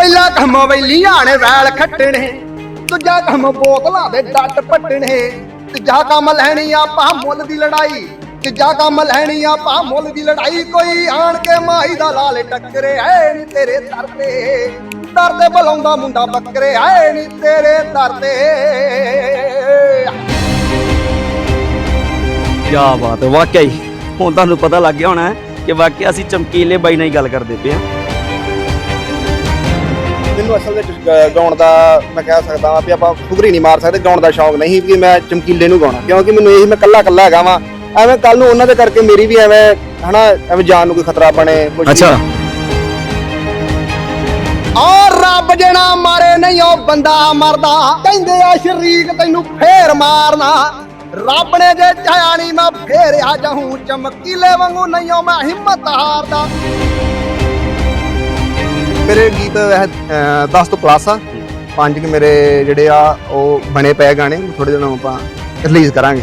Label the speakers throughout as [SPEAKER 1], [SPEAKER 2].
[SPEAKER 1] ਪਹਿਲਾ ਕੰਮ ਵੈਲੀਆਂ ਨੇ ਵੈਲ ਖੱਟਣੇ, ਦੂਜਾ ਕੰਮ ਬੋਤਲਾਂ ਦੇ ਡੱਟ ਪੱਟਣੇ, ਤੀਜਾ ਕੰਮ ਲੈਣੀ ਆਪਾਂ ਮੁੱਲ ਦੀ ਲੜਾਈ, ਤੀਜਾ ਕੰਮ ਲੈਣੀ ਆਪਾਂ ਮੁੱਲ ਦੀ ਲੜਾਈ, ਕੋਈ ਆਣ ਕੇ ਮਾਈ ਦਾ ਲਾਲੇ ਟੱਕਰੇ, ਐ ਨੀ ਤੇਰੇ ਦਰ ਤੇ। ਦਰ ਤੇ ਬੁਲਾਉਂਦਾ ਮੁੰਡਾ ਬੱਕਰੇ, ਐ ਨੀ ਤੇਰੇ ਦਰ ਤੇ।
[SPEAKER 2] ਕੀ ਬਾਤ ਹੈ, ਵਾਕਿਆ ਹੀ। ਹੁਣ ਤੁਹਾਨੂੰ ਪਤਾ ਲੱਗ ਗਿਆ ਹੋਣਾ ਕਿ ਵਾਕਿਆ ਅਸੀਂ ਚਮਕੀਲੇ ਬਾਈ ਨਾਲ ਹੀ ਗੱਲ ਕਰਦੇ ਪਏ ਹਾਂ।
[SPEAKER 1] ਮੈਨੂੰ ਅਸਲ ਵਿੱਚ ਗ- ਗਾਉਣ ਦਾ ਮੈਂ ਕਹਿ ਸਕਦਾ ਵੀ ਆਪਾਂ ਫੁਗਰੀ ਨਹੀਂ ਮਾਰ ਸਕਦੇ ਗਾਉਣ ਦਾ ਸ਼ੌਂਕ ਨਹੀਂ ਵੀ ਮੈਂ ਚਮਕੀਲੇ ਨੂੰ ਗਾਉਣਾ। ਕਿਉਂਕਿ ਮੈਨੂੰ ਇਹੀ ਮੈਂ ਕੱਲਾ ਕੱਲਾ ਹੈਗਾ ਵਾਂ। ਐਵੇਂ ਕੱਲ ਨੂੰ ਉਹਨਾਂ ਦੇ ਕਰਕੇ ਮੇਰੀ ਵੀ ਐਵੇਂ ਹਨਾ ਐਵੇਂ ਜਾਨ ਨੂੰ ਕੋਈ ਖਤਰਾ ਬਣੇ ਕੁਛ ਵੀ। ਔਰ ਰੱਬ ਜਣਾ ਮਾਰੇ ਨਹੀਂ ਉਹ ਬੰਦਾ ਮਰਦਾ। ਕਹਿੰਦੇ ਆ ਸ਼ਰੀਕ ਤੈਨੂੰ ਫੇਰ ਮਾਰਨਾ। ਰੱਬ ਨੇ ਜੇ ਚਾਹਿਆ ਨਹੀਂ ਮੈਂ ਫੇਰ ਆ ਜਾਹੂੰ ਚਮਕੀਲੇ ਵਾਂਗੂ ਨਹੀਂ ਉਹ ਮੈਂ ਹਿੰਮਤ ਹਾਰਦਾ। ਮੇਰੇ ਗੀਤ 10 ਤੋਂ ਪਲੱਸ ਆ। ਪੰਜ ਕਿ ਮੇਰੇ ਜਿਹੜੇ ਆ ਉਹ ਬਣੇ ਪਏ ਗਾਣੇ ਥੋੜੇ ਦਿਨਾਂ ਨੂੰ ਆਪਾਂ ਰਿਲੀਜ਼ ਕਰਾਂਗੇ।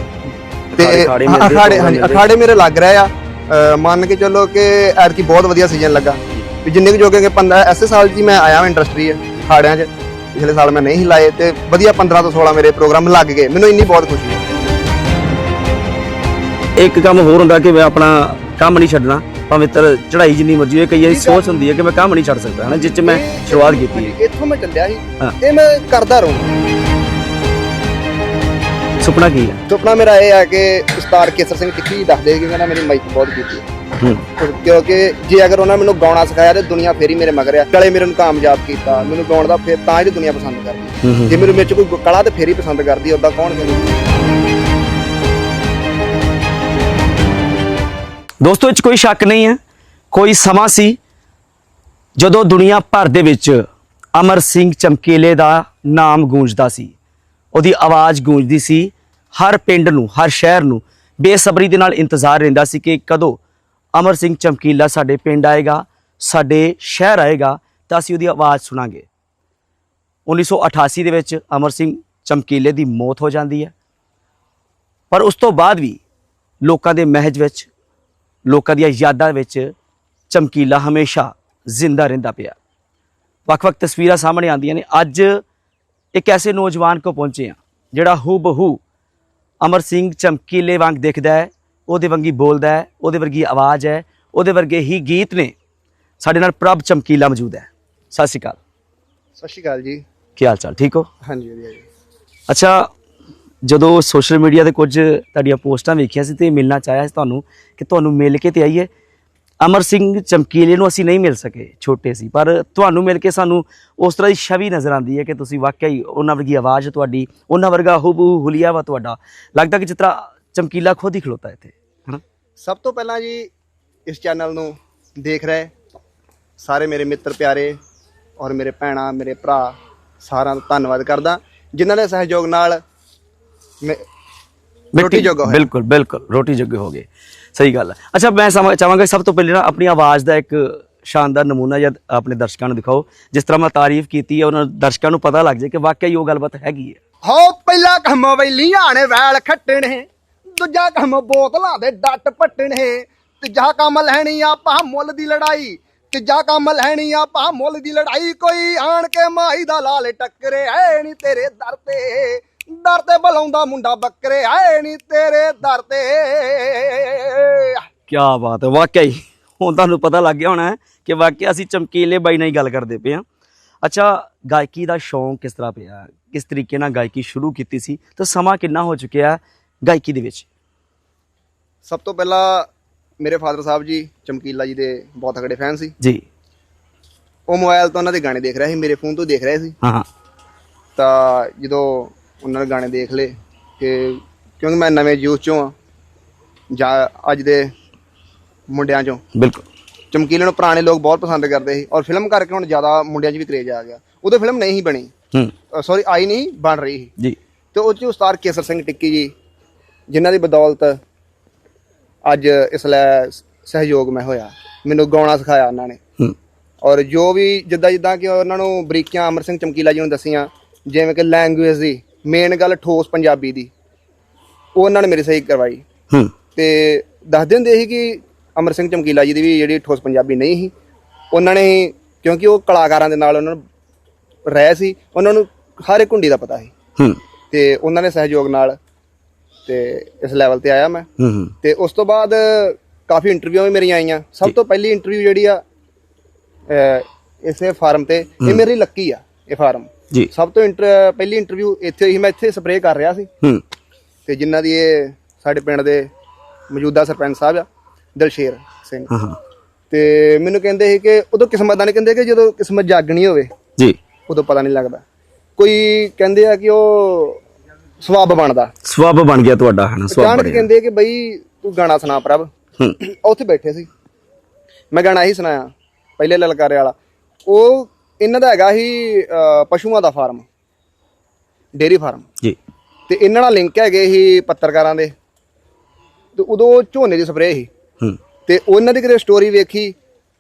[SPEAKER 1] ਤੇ
[SPEAKER 2] ਅਖਾੜੇ ਮਿਲਦੇ,
[SPEAKER 1] ਅਖਾੜੇ ਹਾਂਜੀ। ਅਖਾੜੇ ਮੇਰੇ ਲੱਗ ਰਹੇ ਆ। ਅ, ਮੰਨ ਕੇ ਚੱਲੋ ਕਿ ਐਤਕੀ ਬਹੁਤ ਵਧੀਆ ਸੀਜ਼ਨ ਲੱਗਾ। ਵੀ ਜਿੰਨੇ ਕੁ ਜੋਗੇ ਕਿ 15 ਐਸੇ ਸਾਲ ਹੀ ਮੈਂ ਆਇਆ ਹਾਂ ਇੰਡਸਟਰੀ ਅਖਾੜਿਆਂ 'ਚ। ਪਿਛਲੇ ਸਾਲ ਮੈਂ ਨਹੀਂ ਲਾਏ ਤੇ ਵਧੀਆ 15 ਤੋਂ 16 ਮੇਰੇ ਪ੍ਰੋਗਰਾਮ ਲੱਗ ਗਏ। ਮੈਨੂੰ ਇੰਨੀ ਬਹੁਤ ਖੁਸ਼ੀ ਹੈ।
[SPEAKER 2] ਇੱਕ ਕੰਮ ਹੋਰ ਹੁੰਦਾ ਕਿ ਮੈਂ ਆਪਣਾ ਕੰਮ ਨਹੀਂ ਛੱਡਣਾ। ਭਾਵੇਂ ਤਰ ਚੜਾਈ ਜਿੰਨੀ ਮਰਜ਼ੀ ਹੋਏ ਕਈ ਵਾਰੀ। ਸੋਚ ਹੁੰਦੀ ਹੈ ਕਿ ਮੈਂ ਕੰਮ ਨਹੀਂ ਛੱਡ ਸਕਦਾ ਹਨਾ ਜਿਸ ਚ ਮੈਂ ਸ਼ੁਰੂਆਤ ਕੀਤੀ ਹੈ।
[SPEAKER 1] ਇੱਥੋਂ ਮੈਂ ਚੱਲਿਆ ਸੀ।
[SPEAKER 2] ਹਾਂ।
[SPEAKER 1] ਇਹ ਮੈਂ ਕਰਦਾ ਰਹੂੰ।
[SPEAKER 2] ਸੁਪਨਾ ਕੀ ਹੈ?
[SPEAKER 1] ਸੁਪਨਾ ਮੇਰਾ ਇਹ ਹੈ ਕਿ ਉਸਤਾਦ ਕੇਸਰ ਸਿੰਘ ਟਿੱਕੀ ਦੱਸਦੇ ਕਿ ਉਹਨਾਂ ਮੇਰੀ ਮਾਈਕ ਬਹੁਤ ਕੀਤੀ ਹੈ।
[SPEAKER 2] ਹੂੰ।
[SPEAKER 1] ਕਿਉਂਕਿ ਜੇ ਅਗਰ ਉਹਨਾਂ ਮੈਨੂੰ ਗਾਉਣਾ ਸਿਖਾਇਆ ਤੇ ਦੁਨੀਆ ਫੇਰ ਹੀ ਮੇਰੇ ਮਗਰ ਆ। ਕਲੇ ਮੇਰੇ ਨੂੰ ਕਾਮਯਾਬ ਕੀਤਾ ਮੈਨੂੰ ਗਾਉਣ ਦਾ ਫੇਰ ਤਾਂ ਹੀ ਤੇ ਦੁਨੀਆ ਪਸੰਦ ਕਰਦੀ।
[SPEAKER 2] ਹੂੰ, ਹੂੰ
[SPEAKER 1] ਜੇ ਮੇਰੇ ਵਿੱਚ ਕੋਈ ਕਲਾ ਤੇ ਫੇਰ ਹੀ ਪਸੰਦ ਕਰਦੀ ਉਦਾਂ ਕੌਣ ਕਰੂ?
[SPEAKER 2] ਦੋਸਤੋ, ਇਹ 'ਚ ਕੋਈ ਸ਼ੱਕ ਨਹੀਂ ਹੈ। ਕੋਈ ਸਮਾਂ ਸੀ ਜਦੋਂ ਦੁਨੀਆ ਭਰ ਦੇ ਵਿੱਚ ਅਮਰ ਸਿੰਘ ਚਮਕੀਲੇ ਦਾ ਨਾਮ ਗੂੰਜਦਾ ਸੀ। ਉਹਦੀ ਆਵਾਜ਼ ਗੂੰਜਦੀ ਸੀ। ਹਰ ਪਿੰਡ ਨੂੰ, ਹਰ ਸ਼ਹਿਰ ਨੂੰ ਬੇਸਬਰੀ ਦੇ ਨਾਲ ਇੰਤਜ਼ਾਰ ਰਹਿੰਦਾ ਸੀ ਕਿ ਕਦੋਂ ਅਮਰ ਸਿੰਘ ਚਮਕੀਲਾ ਸਾਡੇ ਪਿੰਡ ਆਏਗਾ, ਸਾਡੇ ਸ਼ਹਿਰ ਆਏਗਾ, ਤਾਂ ਅਸੀਂ ਉਹਦੀ ਆਵਾਜ਼ ਸੁਣਾਂਗੇ। 1988 ਦੇ ਵਿੱਚ ਅਮਰ ਸਿੰਘ ਚਮਕੀਲੇ ਦੀ ਮੌਤ ਹੋ ਜਾਂਦੀ ਹੈ। ਪਰ ਉਸ ਤੋਂ ਬਾਅਦ ਵੀ ਲੋਕਾਂ ਦੇ ਮਹਿਜ ਵਿੱਚ ਲੋਕਾਂ ਦੀਆਂ ਯਾਦਾਂ ਵਿੱਚ ਚਮਕੀਲਾ ਹਮੇਸ਼ਾ ਜ਼ਿੰਦਾ ਰਹਿੰਦਾ ਪਿਆ। ਵੱਖ-ਵੱਖ ਤਸਵੀਰਾਂ ਸਾਹਮਣੇ ਆਉਂਦੀਆਂ ਨੇ। ਅੱਜ ਇੱਕ ਐਸੇ ਨੌਜਵਾਨ ਕੋ ਪਹੁੰਚੇ ਆ ਜਿਹੜਾ ਹੂ ਬਹੂ ਅਮਰ ਸਿੰਘ ਚਮਕੀਲੇ ਵਾਂਗ ਦਿਖਦਾ ਹੈ ਉਹਦੇ ਵਾਂਗੀ ਬੋਲਦਾ ਹੈ ਉਹਦੇ ਵਰਗੀ ਆਵਾਜ਼ ਹੈ ਉਹਦੇ ਵਰਗੇ ਹੀ ਗੀਤ ਨੇ। ਸਾਡੇ ਨਾਲ ਪ੍ਰਭ ਚਮਕੀਲਾ ਮੌਜੂਦ ਹੈ। ਸਤਿ ਸ਼੍ਰੀ ਅਕਾਲ।
[SPEAKER 1] ਸਤਿ ਸ਼੍ਰੀ ਅਕਾਲ ਜੀ।
[SPEAKER 2] ਕੀ ਹਾਲ ਚਾਲ? ਠੀਕ ਹੋ?
[SPEAKER 1] ਹਾਂਜੀ ਵਧੀਆ ਜੀ।
[SPEAKER 2] ਅੱਛਾ ਜਦੋਂ ਸੋਸ਼ਲ ਮੀਡੀਆ ਤੇ ਕੁਝ ਤੁਹਾਡੀਆਂ ਪੋਸਟਾਂ ਵੇਖੀਆਂ ਸੀ ਤੇ ਮਿਲਣਾ ਚਾਹਿਆ ਸੀ ਤੁਹਾਨੂੰ ਕਿ ਤੁਹਾਨੂੰ ਮਿਲ ਕੇ ਤੇ ਆਈਏ। ਅਮਰ ਸਿੰਘ ਚਮਕੀਲੇ ਨੂੰ ਅਸੀਂ ਨਹੀਂ ਮਿਲ ਸਕੇ ਛੋਟੇ ਸੀ। ਪਰ ਤੁਹਾਨੂੰ ਮਿਲ ਕੇ ਸਾਨੂੰ ਉਸ ਤਰ੍ਹਾਂ ਦੀ ਛਵੀ ਨਜ਼ਰ ਆਉਂਦੀ ਹੈ ਕਿ ਤੁਸੀਂ ਵਾਕਿਆ ਹੀ ਉਹਨਾਂ ਵਰਗੀ ਆਵਾਜ਼ ਤੁਹਾਡੀ ਉਹਨਾਂ ਵਰਗਾ ਹੂਬੂ ਹੁਲੀਆ ਵਾ ਤੁਹਾਡਾ। ਲੱਗਦਾ ਕਿ ਜਿਸ ਤਰ੍ਹਾਂ ਚਮਕੀਲਾ ਖੁਦ ਹੀ ਖਲੋਤਾ ਇੱਥੇ। ਹਨਾ?
[SPEAKER 1] ਸਭ ਤੋਂ ਪਹਿਲਾਂ ਜੀ ਇਸ ਚੈਨਲ ਨੂੰ ਦੇਖ ਰਹੇ ਸਾਰੇ ਮੇਰੇ ਮਿੱਤਰ ਪਿਆਰੇ ਔਰ ਮੇਰੇ ਭੈਣਾਂ ਮੇਰੇ ਭਰਾ ਸਾਰਿਆਂ ਦਾ ਧੰਨਵਾਦ ਕਰਦਾ। ਜਿਨ੍ਹਾਂ ਦੇ ਸਹਿਯੋਗ ਨਾਲ ਰੋਟੀ ਜੋਗਾ ਹੋਇਆ।
[SPEAKER 2] ਬਿਲਕੁਲ ਬਿਲਕੁਲ ਰੋਟੀ ਜੋਗੇ ਹੋ ਗਏ। ਸਹੀ ਗੱਲ ਹੈ। ਅੱਛਾ, ਮੈਂ ਚਾਹਾਂਗਾ ਸਭ ਤੋਂ ਪਹਿਲੇ ਨਾ ਆਪਣੀ ਆਵਾਜ਼ ਦਾ ਇੱਕ ਸ਼ਾਨਦਾਰ ਨਮੂਨਾ ਜਦ ਆਪਣੇ ਦਰਸ਼ਕਾਂ ਨੂੰ ਦਿਖਾਓ। ਜਿਸ ਤਰ੍ਹਾਂ ਮੈਂ ਤਾਰੀਫ ਕੀਤੀ ਹੈ, ਉਹਨਾਂ ਦਰਸ਼ਕਾਂ ਨੂੰ ਪਤਾ ਲੱਗ ਜਾਏ ਕਿ ਵਾਕਿਆ ਉਹ ਗੱਲਬਾਤ ਹੈਗੀ ਹੈ।
[SPEAKER 1] ਹੋ, ਪਹਿਲਾ ਕੰਮ ਵੈਲੀਆਂ ਨੇ ਵੈਲ ਖੱਟਣੇ। ਦੂਜਾ ਕੰਮ ਬੋਤਲਾਂ ਦੇ ਡੱਟ ਪੱਟਣੇ। ਤੀਜਾ ਕੰਮ ਲੈਣੀ ਆਪਾਂ ਮੁੱਲ ਦੀ ਲੜਾਈ। ਤੀਜਾ ਕੰਮ ਲੈਣੀ ਆਪਾਂ ਮੁੱਲ ਦੀ ਲੜਾਈ। ਕੋਈ ਆਣ ਕੇ ਮਾਈ ਦਾ ਲਾਲੇ ਟੱਕਰੇ, ਐ ਨਹੀਂ ਤੇਰੇ ਦਰ ਤੇ। ਦਰ ਤੇ ਬੁਲਾਉਂਦਾ ਮੁੰਡਾ ਬੱਕਰੇ ਐ ਨਹੀਂ ਤੇਰੇ ਦਰ ਤੇ।
[SPEAKER 2] ਕੀ ਬਾਤ ਹੈ ਵਾਕਿਆ ਹੀ। ਹੁਣ ਤੁਹਾਨੂੰ ਪਤਾ ਲੱਗ ਗਿਆ ਹੋਣਾ ਕਿ ਵਾਕਿਆ ਅਸੀਂ ਚਮਕੀਲੇ ਬਾਈ ਨਾਲ ਹੀ ਗੱਲ ਕਰਦੇ ਪਏ ਹਾਂ। ਅੱਛਾ ਗਾਇਕੀ ਦਾ ਸ਼ੌਂਕ ਕਿਸ ਤਰ੍ਹਾਂ ਪਿਆ? ਕਿਸ ਤਰੀਕੇ ਨਾਲ ਗਾਇਕੀ ਸ਼ੁਰੂ ਕੀਤੀ ਸੀ? ਤਾਂ ਸਮਾਂ ਕਿੰਨਾ ਹੋ ਚੁੱਕਿਆ ਗਾਇਕੀ ਦੇ ਵਿੱਚ?
[SPEAKER 1] ਸਭ ਤੋਂ ਪਹਿਲਾਂ ਮੇਰੇ ਫਾਦਰ ਸਾਹਿਬ ਜੀ ਚਮਕੀਲਾ ਜੀ ਦੇ ਬਹੁਤ ਤਗੜੇ ਫੈਨ ਸੀ।
[SPEAKER 2] ਜੀ।
[SPEAKER 1] ਉਹ ਮੋਬਾਈਲ ਤੋਂ ਉਹਨਾਂ ਦੇ ਗਾਣੇ ਦੇਖ ਰਹੇ ਸੀ ਮੇਰੇ ਫੋਨ ਤੋਂ ਦੇਖ ਰਹੇ ਸੀ।
[SPEAKER 2] ਹਾਂ ਹਾਂ।
[SPEAKER 1] ਤਾਂ ਜਦੋਂ ਉਹਨਾਂ ਨੇ ਗਾਣੇ ਦੇਖ ਲਏ ਕਿ ਕਿਉਂਕਿ ਮੈਂ ਨਵੇਂ ਯੂਥ ਚੋਂ ਆ ਜਾਂ ਅੱਜ ਦੇ ਮੁੰਡਿਆਂ ਚੋਂ।
[SPEAKER 2] ਬਿਲਕੁਲ।
[SPEAKER 1] ਚਮਕੀਲੇ ਨੂੰ ਪੁਰਾਣੇ ਲੋਕ ਬਹੁਤ ਪਸੰਦ ਕਰਦੇ ਸੀ ਔਰ ਫਿਲਮ ਕਰਕੇ ਹੁਣ ਜ਼ਿਆਦਾ ਮੁੰਡਿਆਂ 'ਚ ਵੀ ਕਰੇਜ ਆ ਗਿਆ। ਉਦੋਂ ਫਿਲਮ ਨਹੀਂ ਸੀ ਬਣੀ।
[SPEAKER 2] ਹੂੰ।
[SPEAKER 1] ਸੌਰੀ ਆਈ ਨਹੀਂ ਬਣ ਰਹੀ ਸੀ।
[SPEAKER 2] ਜੀ।
[SPEAKER 1] ਤੇ ਉਹ 'ਚ ਉਸਤਾਦ ਕੇਸਰ ਸਿੰਘ ਟਿੱਕੀ ਜੀ ਜਿਨ੍ਹਾਂ ਦੀ ਬਦੌਲਤ ਅੱਜ ਇਸ ਲਈ ਸਹਿਯੋਗ ਮੈਂ ਹੋਇਆ। ਮੈਨੂੰ ਗਾਉਣਾ ਸਿਖਾਇਆ ਉਹਨਾਂ ਨੇ।
[SPEAKER 2] ਹੂੰ।
[SPEAKER 1] ਔਰ ਜੋ ਵੀ ਜਿੱਦਾਂ ਜਿੱਦਾਂ ਕਿ ਉਹਨਾਂ ਨੂੰ ਬਰੀਕੀਆਂ ਅਮਰ ਸਿੰਘ ਚਮਕੀਲਾ ਜੀ ਨੂੰ ਦੱਸੀਆਂ ਜਿਵੇਂ ਕਿ ਲੈਂਗੁਏਜ ਦੀ ਮੇਨ ਗੱਲ ਠੋਸ ਪੰਜਾਬੀ ਦੀ। ਉਹ ਉਹਨਾਂ ਨੇ ਮੇਰੀ ਸਹੀ ਕਰਵਾਈ।
[SPEAKER 2] ਹੂੰ।
[SPEAKER 1] ਤੇ ਦੱਸਦੇ ਹੁੰਦੇ ਸੀ ਕਿ ਅਮਰ ਸਿੰਘ ਚਮਕੀਲਾ ਜੀ ਦੀ ਵੀ ਜਿਹੜੀ ਠੋਸ ਪੰਜਾਬੀ ਨਹੀਂ ਸੀ। ਉਹਨਾਂ ਨੇ ਕਿਉਂਕਿ ਉਹ ਕਲਾਕਾਰਾਂ ਦੇ ਨਾਲ ਉਹਨਾਂ ਨੂੰ ਰਹਿ ਸੀ। ਉਹਨਾਂ ਨੂੰ ਹਰ ਇੱਕ ਹੁੰਡੀ ਦਾ ਪਤਾ ਸੀ।
[SPEAKER 2] ਹੂੰ।
[SPEAKER 1] ਤੇ ਉਹਨਾਂ ਦੇ ਸਹਿਯੋਗ ਨਾਲ ਤੇ ਇਸ ਲੈਵਲ ਤੇ ਆਇਆ ਮੈਂ।
[SPEAKER 2] ਹੂੰ ਹੂੰ।
[SPEAKER 1] ਤੇ ਉਸ ਤੋਂ ਬਾਅਦ ਕਾਫੀ ਇੰਟਰਵਿਊ ਵੀ ਮੇਰੀਆਂ ਆਈਆਂ। ਸਭ ਤੋਂ ਪਹਿਲੀ ਇੰਟਰਵਿਊ ਜਿਹੜੀ ਆ ਇਸੇ ਫਾਰਮ ਤੇ ਇਹ ਮੇਰੀ ਲੱਕੀ ਆ ਇਹ ਫਾਰਮ
[SPEAKER 2] ਜੀ।
[SPEAKER 1] ਸਭ ਤੋਂ ਇੰਟਰ ਪਹਿਲੀ ਇੰਟਰਵਿਊ ਇੱਥੇ ਹੋਈ ਸੀ ਮੈਂ ਇੱਥੇ ਸਪਰੇਅ ਕਰ ਰਿਹਾ ਸੀ।
[SPEAKER 2] ਹੂੰ।
[SPEAKER 1] ਤੇ ਜਿਨ੍ਹਾਂ ਦੀ ਇਹ ਸਾਡੇ ਪਿੰਡ ਦੇ ਮੌਜੂਦਾ ਸਰਪੰਚ ਸਾਹਿਬ ਆ ਦਲਸ਼ੇਰ ਸਿੰਘ।
[SPEAKER 2] ਹਾਂ ਹਾਂ।
[SPEAKER 1] ਤੇ ਮੈਨੂੰ ਕਹਿੰਦੇ ਸੀ ਕਿ ਉਦੋਂ ਕਿਸਮਤ ਦਾ ਨਹੀਂ ਕਹਿੰਦੇ ਕਿ ਜਦੋਂ ਕਿਸਮਤ ਜਾਗਣੀ ਹੋਵੇ
[SPEAKER 2] ਜੀ।
[SPEAKER 1] ਉਦੋਂ ਪਤਾ ਨਹੀਂ ਲੱਗਦਾ। ਕੋਈ ਕਹਿੰਦੇ ਆ ਕਿ ਉਹ ਸਵਾਬ ਬਣਦਾ।
[SPEAKER 2] ਸਵੱਬ ਬਣ ਗਿਆ ਤੁਹਾਡਾ ਹੈ ਨਾ ਸਵੱਬ ਬਣ ਗਿਆ।
[SPEAKER 1] ਕਹਿੰਦੇ ਕਿ ਬਈ ਤੂੰ ਗਾਣਾ ਸੁਣਾ ਪ੍ਰਭ।
[SPEAKER 2] ਹੂੰ।
[SPEAKER 1] ਉੱਥੇ ਬੈਠੇ ਸੀ। ਮੈਂ ਗਾਣਾ ਹੀ ਸੁਣਾਇਆ। ਪਹਿਲੇ ਲਲਕਾਰੇ ਵਾਲਾ। ਉਹ ਇਹਨਾਂ ਦਾ ਹੈਗਾ ਅਹ, ਪਸ਼ੂਆਂ ਦਾ ਫਾਰਮ ਡੇਰੀ ਫਾਰਮ।
[SPEAKER 2] ਜੀ।
[SPEAKER 1] ਤੇ ਇਹਨਾਂ ਨਾਲ ਲਿੰਕ ਹੈਗੇ ਸੀ ਪੱਤਰਕਾਰਾਂ ਦੇ। ਤੇ ਉਦੋਂ ਝੋਨੇ ਦੀ ਸਪਰੇਅ ਸੀ।
[SPEAKER 2] ਹੂੰ।
[SPEAKER 1] ਤੇ ਉਹਨਾਂ ਦੀ ਕਿਤੇ ਸਟੋਰੀ ਵੇਖੀ